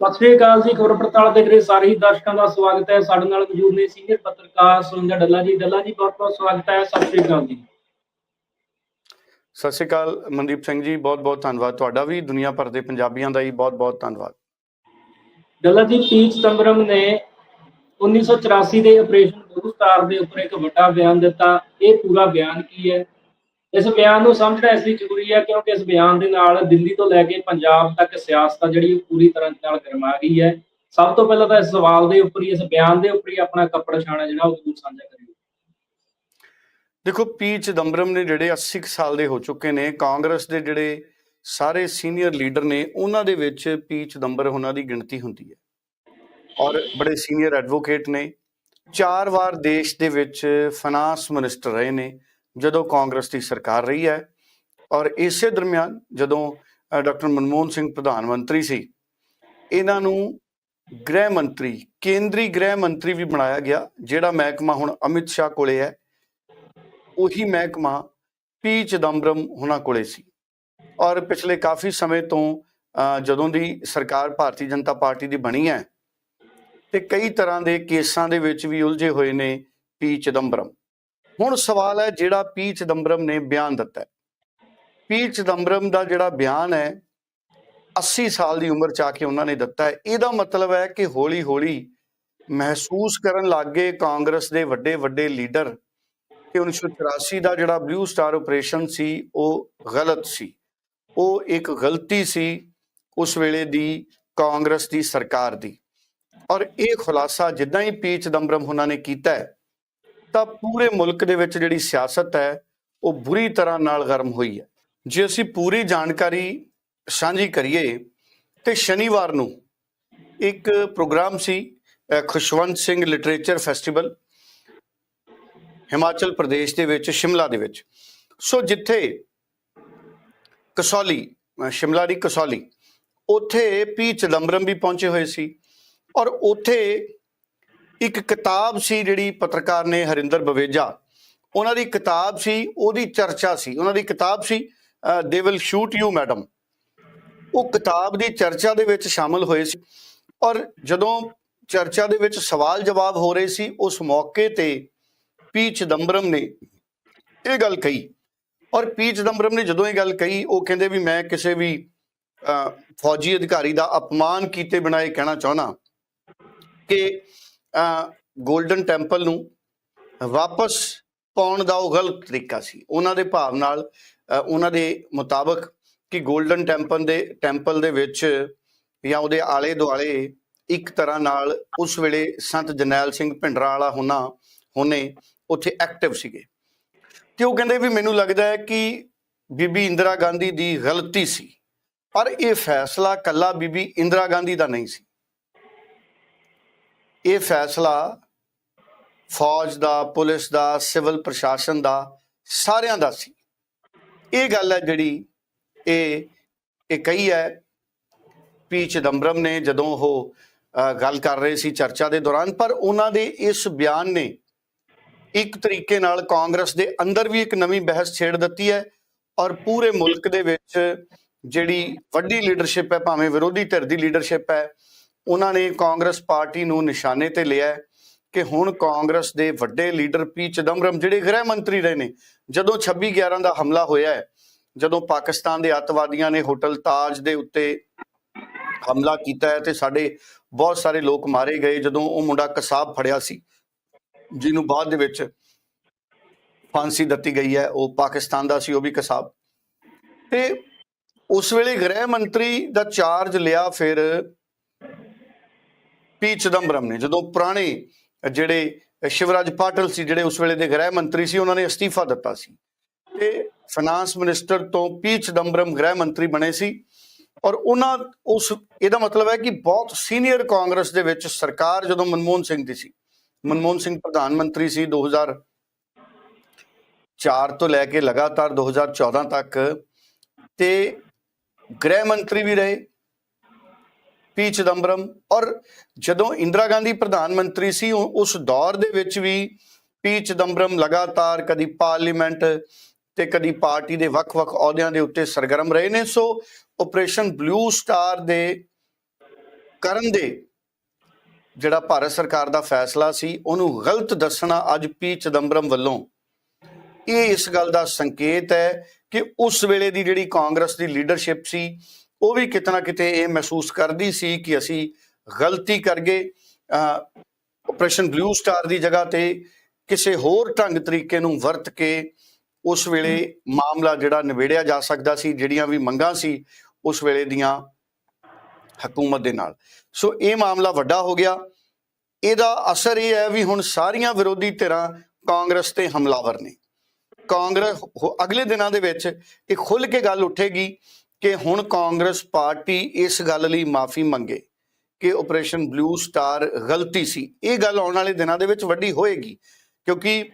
ਸਤਿ ਸ਼੍ਰੀ ਅਕਾਲ ਜੀ ਖਬਰ ਪੜਤਾਲ ਦੇ ਕਰੇ ਸਾਰੇ ਹੀ ਦਰਸ਼ਕਾਂ ਦਾ ਸਵਾਗਤ ਹੈ। ਸਾਡੇ ਨਾਲ ਮੌਜੂਦ ਨੇ ਸੀਨੀਅਰ ਪੱਤਰਕਾਰ ਸੁਰਿੰਦਰ ਡੱਲਾ ਜੀ। ਡੱਲਾ ਜੀ ਬਹੁਤ ਬਹੁਤ ਸਵਾਗਤ ਹੈ। ਸਤਿ ਸ਼੍ਰੀ ਅਕਾਲ ਜੀ। ਸਤਿ ਸ਼੍ਰੀ ਅਕਾਲ ਮਨਦੀਪ ਸਿੰਘ ਜੀ ਬਹੁਤ ਬਹੁਤ ਧੰਨਵਾਦ। ਤੁਹਾਡਾ ਵੀ ਦੁਨੀਆ ਭਰ ਦੇ ਪੰਜਾਬੀਆਂ ਦਾ ਹੀ ਬਹੁਤ ਬਹੁਤ ਧੰਨਵਾਦ। ਡੱਲਾ ਜੀ ਪੀ ਚਿਦੰਬਰਮ ਨੇ 1984 ਦੇ ਆਪਰੇਸ਼ਨ ਬਲੂ ਸਟਾਰ ਦੇ ਉੱਪਰ ਇੱਕ ਵੱਡਾ ਬਿਆਨ ਦਿੱਤਾ। ਇਹ ਪੂਰਾ ਬਿਆਨ ਕੀ ਹੈ? ਇਸ ਬਿਆਨ ਨੂੰ ਸਮਝਣਾ ਇਸ ਲਈ ਜ਼ਰੂਰੀ ਹੈ ਕਿਉਂਕਿ ਇਸ ਬਿਆਨ ਦੇ ਨਾਲ ਦਿੱਲੀ ਤੋਂ ਲੈ ਕੇ ਪੰਜਾਬ ਤੱਕ ਸਿਆਸਤ ਜਿਹੜੀ ਪੂਰੀ ਤਰ੍ਹਾਂ ਨਾਲ ਗਰਮਾ ਗਈ ਹੈ। ਸਭ ਤੋਂ ਪਹਿਲਾਂ ਤਾਂ ਇਸ ਸਵਾਲ ਦੇ ਉੱਪਰ ਹੀ, ਇਸ ਬਿਆਨ ਦੇ ਉੱਪਰ ਹੀ ਆਪਣਾ ਕੱਪੜਾ ਛਾਣਾ ਜਿਹੜਾ ਉਹ ਜ਼ਰੂਰ ਸਾਂਝਾ ਕਰਿਓ। ਦੇਖੋ, ਪੀ ਚਿਦੰਬਰਮ ਨੇ ਜਿਹੜੇ 80 ਸਾਲ ਦੇ ਹੋ ਚੁੱਕੇ ਨੇ, ਕਾਂਗਰਸ ਦੇ ਜਿਹੜੇ ਸਾਰੇ ਸੀਨੀਅਰ ਲੀਡਰ ਨੇ, ਉਹਨਾਂ ਦੇ ਵਿੱਚ ਪੀ ਚਿਦੰਬਰਮ ਉਹਨਾਂ ਦੀ ਗਿਣਤੀ ਹੁੰਦੀ ਹੈ। ਔਰ ਬੜੇ ਸੀਨੀਅਰ ਐਡਵੋਕੇਟ ਨੇ। ਚਾਰ ਵਾਰ ਦੇਸ਼ ਦੇ ਵਿੱਚ ਫਾਈਨਾਂਸ ਮਿਨਿਸਟਰ ਰਹੇ ਨੇ। ਜਦੋਂ ਕਾਂਗਰਸ ਦੀ ਸਰਕਾਰ ਰਹੀ ਹੈ ਔਰ ਇਸੇ ਦਰਮਿਆਨ ਜਦੋਂ ਡਾਕਟਰ ਮਨਮੋਹਨ ਸਿੰਘ ਪ੍ਰਧਾਨ ਮੰਤਰੀ ਸੀ, ਇਹਨਾਂ ਨੂੰ ਗ੍ਰਹਿ ਮੰਤਰੀ, ਕੇਂਦਰੀ ਗ੍ਰਹਿ ਮੰਤਰੀ ਵੀ ਬਣਾਇਆ ਗਿਆ, ਜਿਹੜਾ ਮਹਿਕਮਾ ਹੁਣ ਅਮਿਤ ਸ਼ਾਹ ਕੋਲੇ ਹੈ, ਉਹੀ ਮਹਿਕਮਾ ਪੀ ਚਿਦੰਬਰਮ ਉਹਨਾਂ ਕੋਲੇ ਸੀ। ਔਰ ਪਿਛਲੇ ਕਾਫੀ ਸਮੇਂ ਤੋਂ ਜਦੋਂ ਦੀ ਸਰਕਾਰ ਭਾਰਤੀ ਜਨਤਾ ਪਾਰਟੀ ਦੀ ਬਣੀ ਹੈ, ਤੇ ਕਈ ਤਰ੍ਹਾਂ ਦੇ ਕੇਸਾਂ ਦੇ ਵਿੱਚ ਵੀ ਉਲਝੇ ਹੋਏ ਨੇ ਪੀ ਚਿਦੰਬਰਮ। ਹੁਣ ਸਵਾਲ ਹੈ ਜਿਹੜਾ ਪੀ ਚਿਦੰਬਰਮ ਨੇ ਬਿਆਨ ਦਿੱਤਾ ਪੀ ਚਿਦੰਬਰਮ ਦਾ ਜਿਹੜਾ ਬਿਆਨ ਹੈ 80 ਸਾਲ ਦੀ ਉਮਰ ਚ ਆ ਕੇ ਉਹਨਾਂ ਨੇ ਦਿੱਤਾ ਹੈ। ਇਹਦਾ ਮਤਲਬ ਹੈ ਕਿ ਹੌਲੀ ਹੌਲੀ ਮਹਿਸੂਸ ਕਰਨ ਲੱਗੇ ਕਾਂਗਰਸ ਦੇ ਵੱਡੇ ਵੱਡੇ ਲੀਡਰ ਕਿ 1984 ਦਾ ਜਿਹੜਾ ਬਲੂ ਸਟਾਰ ਆਪਰੇਸ਼ਨ ਸੀ, ਉਹ ਗਲਤ ਸੀ। ਉਹ ਇੱਕ ਗਲਤੀ ਸੀ ਉਸ ਵੇਲੇ ਦੀ ਕਾਂਗਰਸ ਦੀ ਸਰਕਾਰ ਦੀ। ਔਰ ਇਹ ਖੁਲਾਸਾ ਜਿੱਦਾਂ ਹੀ ਪੀ ਚਿਦੰਬਰਮ ਉਹਨਾਂ ਨੇ ਕੀਤਾ ਹੈ ਤਾਂ ਪੂਰੇ ਮੁਲਕ ਦੇ ਵਿੱਚ ਜਿਹੜੀ ਸਿਆਸਤ ਹੈ, ਉਹ ਬੁਰੀ ਤਰ੍ਹਾਂ ਨਾਲ ਗਰਮ ਹੋਈ ਹੈ। ਜੇ ਅਸੀਂ ਪੂਰੀ ਜਾਣਕਾਰੀ ਸਾਂਝੀ ਕਰੀਏ, ਤੇ ਸ਼ਨੀਵਾਰ ਨੂੰ ਇੱਕ ਪ੍ਰੋਗਰਾਮ ਸੀ ਖੁਸ਼ਵੰਤ ਸਿੰਘ ਲਿਟਰੇਚਰ ਫੈਸਟੀਵਲ ਹਿਮਾਚਲ ਪ੍ਰਦੇਸ਼ ਦੇ ਵਿੱਚ, ਸ਼ਿਮਲਾ ਦੇ ਵਿੱਚ। ਸੋ ਜਿੱਥੇ ਕਸੌਲੀ ਸ਼ਿਮਲਾ ਦੀ ਕਸੌਲੀ, ਉੱਥੇ ਪੀ ਚਿਦੰਬਰਮ ਵੀ ਪਹੁੰਚੇ ਹੋਏ ਸੀ ਔਰ ਉੱਥੇ ਇੱਕ ਕਿਤਾਬ ਸੀ ਜਿਹੜੀ ਪੱਤਰਕਾਰ ਨੇ ਹਰਿੰਦਰ ਬਵੇਜਾ। ਉਹਨਾਂ ਦੀ ਕਿਤਾਬ ਸੀ, ਉਹਦੀ ਚਰਚਾ ਸੀ। ਉਹਨਾਂ ਦੀ ਕਿਤਾਬ ਸੀ they will shoot you madam ਉਹ ਕਿਤਾਬ ਦੀ ਚਰਚਾ ਦੇ ਵਿੱਚ ਸ਼ਾਮਲ ਹੋਏ ਸੀ ਔਰ ਜਦੋਂ ਚਰਚਾ ਦੇ ਵਿੱਚ ਸਵਾਲ ਜਵਾਬ ਹੋ ਰਹੇ ਸੀ, ਉਸ ਮੌਕੇ ਤੇ ਪੀ ਚਿਦੰਬਰਮ ਨੇ ਇਹ ਗੱਲ ਕਹੀ। ਔਰ ਪੀ ਚਿਦੰਬਰਮ ਨੇ ਜਦੋਂ ਇਹ ਗੱਲ ਕਹੀ, ਉਹ ਕਹਿੰਦੇ ਵੀ ਮੈਂ ਕਿਸੇ ਵੀ ਫੌਜੀ ਅਧਿਕਾਰੀ ਦਾ ਅਪਮਾਨ ਕੀਤੇ ਬਿਨਾਂ ਇਹ ਕਹਿਣਾ ਚਾਹਣਾ ਕਿ 골ਡਨ ਟੈਂਪਲ ਨੂੰ ਵਾਪਸ ਪਾਉਣ ਦਾ ਉਹ ਗਲਤ ਤਰੀਕਾ ਸੀ। ਉਹਨਾਂ ਦੇ ਭਾਵ ਨਾਲ ਉਹਨਾਂ ਦੇ ਮੁਤਾਬਕ ਕਿ 골ਡਨ ਟੈਂਪਲ ਦੇ ਟੈਂਪਲ ਦੇ ਵਿੱਚ ਜਾਂ ਉਹਦੇ ਆਲੇ ਦੁਆਲੇ ਇੱਕ ਤਰ੍ਹਾਂ ਨਾਲ ਉਸ ਵੇਲੇ ਸੰਤ ਜਰਨੈਲ ਸਿੰਘ ਭਿੰਡਰਾਂ ਵਾਲਾ ਹੋਣਾ, ਹੋਣੇ ਉੱਥੇ ਐਕਟਿਵ ਸੀਗੇ। ਤੇ ਉਹ ਕਹਿੰਦੇ ਵੀ ਮੈਨੂੰ ਲੱਗਦਾ ਹੈ ਕਿ ਬੀਬੀ ਇੰਦਰਾ ਗਾਂਧੀ ਦੀ ਗਲਤੀ ਸੀ। ਪਰ ਇਹ ਫੈਸਲਾ ਕੱਲਾ ਬੀਬੀ ਇੰਦਰਾ ਗਾਂਧੀ ਦਾ ਨਹੀਂ ਸੀ। ਇਹ ਫੈਸਲਾ ਫੌਜ ਦਾ, ਪੁਲਿਸ ਦਾ, ਸਿਵਲ ਪ੍ਰਸ਼ਾਸਨ ਦਾ, ਸਾਰਿਆਂ ਦਾ ਸੀ। ਇਹ ਗੱਲ ਹੈ ਜਿਹੜੀ ਇਹ ਇਹ ਕਹੀ ਹੈ ਪੀ ਚਿਦੰਬਰਮ ਨੇ ਜਦੋਂ ਉਹ ਗੱਲ ਕਰ ਰਹੇ ਸੀ ਚਰਚਾ ਦੇ ਦੌਰਾਨ, ਪਰ ਉਹਨਾਂ ਦੇ ਇਸ ਬਿਆਨ ਨੇ ਇੱਕ ਤਰੀਕੇ ਨਾਲ ਕਾਂਗਰਸ ਦੇ ਅੰਦਰ ਵੀ ਇੱਕ ਨਵੀਂ ਬਹਿਸ ਛੇੜ ਦਿੱਤੀ ਹੈ ਔਰ ਪੂਰੇ ਮੁਲਕ ਦੇ ਵਿੱਚ ਜਿਹੜੀ ਵੱਡੀ ਲੀਡਰਸ਼ਿਪ ਹੈ, ਭਾਵੇਂ ਵਿਰੋਧੀ ਧਿਰ ਦੀ ਲੀਡਰਸ਼ਿਪ ਹੈ ਉਹਨਾਂ ਨੇ ਕਾਂਗਰਸ ਪਾਰਟੀ ਨੂੰ ਨਿਸ਼ਾਨੇ ਤੇ ਲਿਆ ਕਿ ਹੁਣ ਕਾਂਗਰਸ ਦੇ ਵੱਡੇ ਲੀਡਰ ਪੀ ਚਿਦੰਬਰਮ, ਜਿਹੜੇ ਗ੍ਰਹਿ ਮੰਤਰੀ ਰਹੇ ਨੇ, ਜਦੋਂ 26 11 ਦਾ ਹਮਲਾ ਹੋਇਆ ਹੈ, ਜਦੋਂ ਪਾਕਿਸਤਾਨ ਦੇ ਅੱਤਵਾਦੀਆਂ ਨੇ ਹੋਟਲ ਤਾਜ ਦੇ ਉੱਤੇ ਹਮਲਾ ਕੀਤਾ ਹੈ ਤੇ ਸਾਡੇ ਬਹੁਤ ਸਾਰੇ ਲੋਕ ਮਾਰੇ ਗਏ, ਜਦੋਂ ਉਹ ਮੁੰਡਾ ਕਸਾਬ ਫੜਿਆ ਸੀ, ਜਿਹਨੂੰ ਬਾਅਦ ਦੇ ਵਿੱਚ ਫਾਂਸੀ ਦਿੱਤੀ ਗਈ ਹੈ, ਉਹ ਪਾਕਿਸਤਾਨ ਦਾ ਸੀ, ਉਹ ਵੀ ਕਸਾਬ। ਤੇ ਉਸ ਵੇਲੇ ਗ੍ਰਹਿ ਮੰਤਰੀ ਦਾ ਚਾਰਜ ਲਿਆ, ਫਿਰ ਪੀ ਚਿਦੰਬਰਮ ਨੇ, ਜਦੋਂ ਪੁਰਾਣੇ ਜਿਹੜੇ ਸ਼ਿਵਰਾਜ ਪਾਟਲ ਸੀ, ਜਿਹੜੇ ਉਸ ਵੇਲੇ ਦੇ ਗ੍ਰਹਿ ਮੰਤਰੀ ਸੀ, ਉਹਨਾਂ ਨੇ ਅਸਤੀਫਾ ਦਿੱਤਾ ਸੀ। ਤੇ ਫਾਈਨਾਂਸ ਮਿਨਿਸਟਰ ਤੋਂ ਪੀ ਚਿਦੰਬਰਮ ਗ੍ਰਹਿ ਮੰਤਰੀ ਬਣੇ ਸੀ ਔਰ ਉਹਨਾਂ ਉਸ, ਇਹਦਾ ਮਤਲਬ ਹੈ ਕਿ ਬਹੁਤ ਸੀਨੀਅਰ ਕਾਂਗਰਸ ਦੇ ਵਿੱਚ ਸਰਕਾਰ ਜਦੋਂ ਮਨਮੋਹਨ ਸਿੰਘ ਦੀ ਸੀ, ਮਨਮੋਹਨ ਸਿੰਘ ਪ੍ਰਧਾਨ ਮੰਤਰੀ ਸੀ 2004 ਤੋਂ ਲੈ ਕੇ ਲਗਾਤਾਰ 2014 ਤੱਕ ਤੇ ਗ੍ਰਹਿ ਮੰਤਰੀ ਵੀ ਰਹੇ। ਪੀ ਚਿਦੰਬਰਮ ਔਰ ਜਦੋਂ ਇੰਦਰਾ ਗਾਂਧੀ ਪ੍ਰਧਾਨ ਮੰਤਰੀ ਸੀ ਉਹ- ਉਸ ਦੌਰ ਦੇ ਵਿੱਚ ਵੀ ਪੀ ਚਿਦੰਬਰਮ ਲਗਾਤਾਰ ਕਦੀ ਪਾਰਲੀਮੈਂਟ ਤੇ ਕਦੀ ਪਾਰਟੀ ਦੇ ਵੱਖ-ਵੱਖ ਅਹੁਦਿਆਂ ਦੇ ਉੱਤੇ ਸਰਗਰਮ ਰਹੇ ਨੇ। ਸੋ ਆਪਰੇਸ਼ਨ ਬਲੂ ਸਟਾਰ ਦੇ ਕਰਨ ਦੇ ਜਿਹੜਾ ਭਾਰਤ ਸਰਕਾਰ ਦਾ ਫੈਸਲਾ ਸੀ, ਉਹਨੂੰ ਗਲਤ ਦੱਸਣਾ ਅੱਜ ਪੀ ਚਿਦੰਬਰਮ ਵੱਲੋਂ। ਇਹ ਇਸ ਗੱਲ ਦਾ ਸੰਕੇਤ ਹੈ ਕਿ ਉਸ ਵੇਲੇ ਦੀ ਜਿਹੜੀ ਕਾਂਗਰਸ ਦੀ ਲੀਡਰਸ਼ਿਪ ਸੀ ਉਹ ਵੀ ਕਿਤੇ ਨਾ ਕਿਤੇ ਇਹ ਮਹਿਸੂਸ ਕਰਦੀ ਸੀ ਕਿ ਅਸੀਂ ਗਲਤੀ ਕਰ ਗਏ। ਆਪਰੇਸ਼ਨ ਬਲੂ ਸਟਾਰ ਦੀ ਜਗ੍ਹਾ ਤੇ ਕਿਸੇ ਹੋਰ ਢੰਗ ਤਰੀਕੇ ਨੂੰ ਵਰਤ ਕੇ ਉਸ ਵੇਲੇ ਮਾਮਲਾ ਜਿਹੜਾ ਨਿਬੇੜਿਆ ਜਾ ਸਕਦਾ ਸੀ, ਜਿਹੜੀਆਂ ਵੀ ਮੰਗਾਂ ਸੀ, ਉਸ ਵੇਲੇ ਦੀਆਂ ਹਕੂਮਤ ਦੇ ਨਾਲ। ਸੋ ਇਹ ਮਾਮਲਾ ਵੱਡਾ ਹੋ ਗਿਆ। ਇਹਦਾ ਅਸਰ ਇਹ ਹੈ ਵੀ ਹੁਣ ਸਾਰੀਆਂ ਵਿਰੋਧੀ ਧਿਰਾਂ ਕਾਂਗਰਸ ਤੇ ਹਮਲਾਵਰ ਨੇ। ਕਾਂਗਰਸ, ਅਗਲੇ ਦਿਨਾਂ ਦੇ ਵਿੱਚ ਇਹ ਖੁੱਲ ਕੇ ਗੱਲ ਉੱਠੇਗੀ ਕਿ ਹੁਣ ਕਾਂਗਰਸ ਪਾਰਟੀ ਇਸ ਗੱਲ ਲਈ ਮਾਫੀ ਮੰਗੇ ਕਿ ਆਪਰੇਸ਼ਨ ਬਲੂ ਸਟਾਰ ਗਲਤੀ ਸੀ। ਇਹ ਗੱਲ ਆਉਣ ਵਾਲੇ ਦਿਨਾਂ ਦੇ ਵਿੱਚ ਵੱਡੀ ਹੋਏਗੀ ਕਿਉਂਕਿ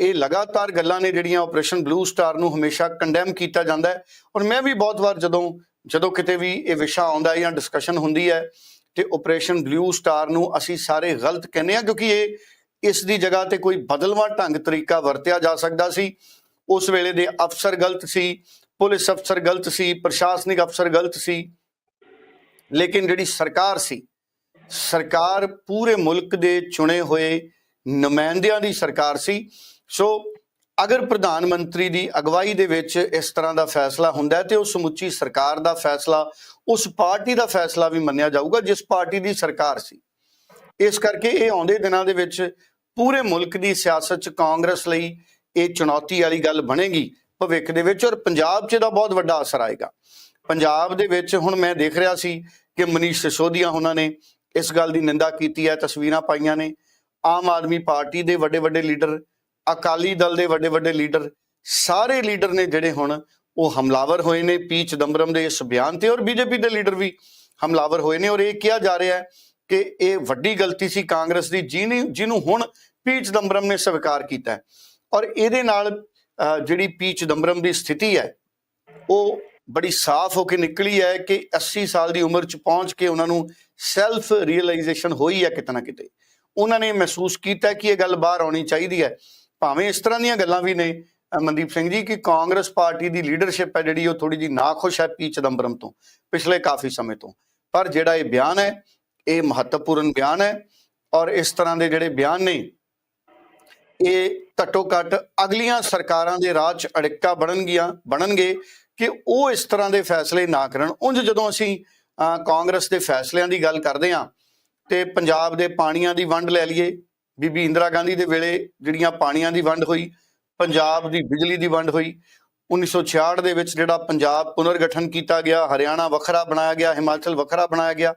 ਇਹ ਲਗਾਤਾਰ ਗੱਲਾਂ ਨੇ ਜਿਹੜੀਆਂ ਆਪਰੇਸ਼ਨ ਬਲੂ ਸਟਾਰ ਨੂੰ ਹਮੇਸ਼ਾ ਕੰਡੈਮ ਕੀਤਾ ਜਾਂਦਾ ਹੈ। ਔਰ ਮੈਂ ਵੀ ਬਹੁਤ ਵਾਰ ਜਦੋਂ ਜਦੋਂ ਕਿਤੇ ਵੀ ਇਹ ਵਿਸ਼ਾ ਆਉਂਦਾ ਜਾਂ ਡਿਸਕਸ਼ਨ ਹੁੰਦੀ ਹੈ ਤੇ ਆਪਰੇਸ਼ਨ ਬਲੂ ਸਟਾਰ ਨੂੰ ਅਸੀਂ ਸਾਰੇ ਗਲਤ ਕਹਿੰਦੇ ਆ ਕਿਉਂਕਿ ਇਹ, ਇਸ ਦੀ ਜਗ੍ਹਾ ਤੇ ਕੋਈ ਬਦਲਵਾਂ ਢੰਗ ਤਰੀਕਾ ਵਰਤਿਆ ਜਾ ਸਕਦਾ ਸੀ। ਉਸ ਵੇਲੇ ਦੇ ਅਫਸਰ ਗਲਤ ਸੀ ਪੁਲਿਸ ਅਫਸਰ ਗਲਤ ਸੀ, ਪ੍ਰਸ਼ਾਸਨਿਕ ਅਫਸਰ ਗਲਤ ਸੀ, ਲੇਕਿਨ ਜਿਹੜੀ ਸਰਕਾਰ ਸੀ, ਸਰਕਾਰ ਪੂਰੇ ਮੁਲਕ ਦੇ ਚੁਣੇ ਹੋਏ ਨੁਮਾਇੰਦਿਆਂ ਦੀ ਸਰਕਾਰ ਸੀ। ਸੋ ਅਗਰ ਪ੍ਰਧਾਨ ਮੰਤਰੀ ਦੀ ਅਗਵਾਈ ਦੇ ਵਿੱਚ ਇਸ ਤਰ੍ਹਾਂ ਦਾ ਫੈਸਲਾ ਹੁੰਦਾ ਹੈ ਤੇ ਉਹ ਸਮੁੱਚੀ ਸਰਕਾਰ ਦਾ ਫੈਸਲਾ, ਉਸ ਪਾਰਟੀ ਦਾ ਫੈਸਲਾ ਵੀ ਮੰਨਿਆ ਜਾਊਗਾ, ਜਿਸ ਪਾਰਟੀ ਦੀ ਸਰਕਾਰ ਸੀ। ਇਸ ਕਰਕੇ ਇਹ ਆਉਂਦੇ ਦਿਨਾਂ ਦੇ ਵਿੱਚ ਪੂਰੇ ਮੁਲਕ ਦੀ ਸਿਆਸਤ 'ਚ ਕਾਂਗਰਸ ਲਈ ਇਹ ਚੁਣੌਤੀ ਵਾਲੀ ਗੱਲ ਬਣੇਗੀ। ਭਵਿੱਖ ਦੇ ਵਿੱਚ ਔਰ ਪੰਜਾਬ 'ਚ ਇਹਦਾ ਬਹੁਤ ਵੱਡਾ ਅਸਰ ਆਏਗਾ। ਪੰਜਾਬ ਦੇ ਵਿੱਚ ਹੁਣ ਮੈਂ ਦੇਖ ਰਿਹਾ ਸੀ ਕਿ ਮਨੀਸ਼ ਸਿਸੋਦੀਆ ਉਹਨਾਂ ਨੇ ਇਸ ਗੱਲ ਦੀ ਨਿੰਦਾ ਕੀਤੀ ਹੈ, ਤਸਵੀਰਾਂ ਪਾਈਆਂ ਨੇ। ਆਮ ਆਦਮੀ ਪਾਰਟੀ ਦੇ ਵੱਡੇ ਵੱਡੇ ਲੀਡਰ, ਅਕਾਲੀ ਦਲ ਦੇ ਵੱਡੇ ਵੱਡੇ ਲੀਡਰ, ਸਾਰੇ ਲੀਡਰ ਨੇ ਜਿਹੜੇ ਹੁਣ ਉਹ ਹਮਲਾਵਰ ਹੋਏ ਨੇ। ਪੀ ਚਿਦੰਬਰਮ ਦੇ ਇਸ ਬਿਆਨ ਤੇ ਔਰ ਬੀਜੇਪੀ ਦੇ ਲੀਡਰ ਵੀ ਹਮਲਾਵਰ ਹੋਏ ਨੇ ਔਰ ਇਹ ਕਿਹਾ ਜਾ ਰਿਹਾ ਹੈ ਕਿ ਇਹ ਵੱਡੀ ਗਲਤੀ ਸੀ ਕਾਂਗਰਸ ਦੀ, ਜਿਹਨੇ ਜਿਹਨੂੰ ਹੁਣ ਪੀ ਚਿਦੰਬਰਮ ਨੇ ਸਵੀਕਾਰ ਕੀਤਾ ਔਰ ਇਹਦੇ ਨਾਲ ਜਿਹੜੀ ਪੀ ਚਿਦੰਬਰਮ ਦੀ ਸਥਿਤੀ ਹੈ, ਉਹ ਬੜੀ ਸਾਫ਼ ਹੋ ਕੇ ਨਿਕਲੀ ਹੈ ਕਿ 80 ਸਾਲ ਦੀ ਉਮਰ 'ਚ ਪਹੁੰਚ ਕੇ ਉਹਨਾਂ ਨੂੰ ਸੈਲਫ ਰੀਅਲਾਈਜੇਸ਼ਨ ਹੋਈ ਹੈ ਕਿਤੇ ਨਾ ਕਿਤੇ। ਉਹਨਾਂ ਨੇ ਮਹਿਸੂਸ ਕੀਤਾ ਕਿ ਇਹ ਗੱਲ ਬਾਹਰ ਆਉਣੀ ਚਾਹੀਦੀ ਹੈ। ਭਾਵੇਂ ਇਸ ਤਰ੍ਹਾਂ ਦੀਆਂ ਗੱਲਾਂ ਵੀ ਨੇ ਮਨਦੀਪ ਸਿੰਘ ਜੀ, ਕਿ ਕਾਂਗਰਸ ਪਾਰਟੀ ਦੀ ਲੀਡਰਸ਼ਿਪ ਹੈ ਜਿਹੜੀ, ਉਹ ਥੋੜੀ ਜੀ ਨਾਖੁਸ਼ ਹੈ ਪੀ ਚਿਦੰਬਰਮ ਤੋਂ ਪਿਛਲੇ ਕਾਫੀ ਸਮੇਂ ਤੋਂ। ਪਰ ਜਿਹੜਾ ਇਹ ਬਿਆਨ ਹੈ, ਇਹ ਮਹੱਤਵਪੂਰਨ ਬਿਆਨ ਹੈ ਔਰ ਇਸ ਤਰ੍ਹਾਂ ਦੇ ਜਿਹੜੇ ਬਿਆਨ ਨੇ ਇਹ ਘੱਟੋ ਘੱਟ ਅਗਲੀਆਂ ਸਰਕਾਰਾਂ ਦੇ ਰਾਹ 'ਚ ਅੜਿੱਕਾ ਬਣਨਗੀਆਂ ਬਣਨਗੇ ਕਿ ਉਹ ਇਸ ਤਰ੍ਹਾਂ ਦੇ ਫੈਸਲੇ ਨਾ ਕਰਨ ਉਂਝ ਜਦੋਂ ਅਸੀਂ ਅਹ, ਕਾਂਗਰਸ ਦੇ ਫੈਸਲਿਆਂ ਦੀ ਗੱਲ ਕਰਦੇ ਹਾਂ ਤੇ ਪੰਜਾਬ ਦੇ ਪਾਣੀਆਂ ਦੀ ਵੰਡ ਲੈ ਲਈਏ ਬੀਬੀ ਇੰਦਰਾ ਗਾਂਧੀ ਦੇ ਵੇਲੇ ਜਿਹੜੀਆਂ ਪਾਣੀਆਂ ਦੀ ਵੰਡ ਹੋਈ ਪੰਜਾਬ ਦੀ ਬਿਜਲੀ ਦੀ ਵੰਡ ਹੋਈ 1966 ਦੇ ਵਿੱਚ ਜਿਹੜਾ ਪੰਜਾਬ ਪੁਨਰਗਠਨ ਕੀਤਾ ਗਿਆ ਹਰਿਆਣਾ ਵੱਖਰਾ ਬਣਾਇਆ ਗਿਆ ਹਿਮਾਚਲ ਵੱਖਰਾ ਬਣਾਇਆ ਗਿਆ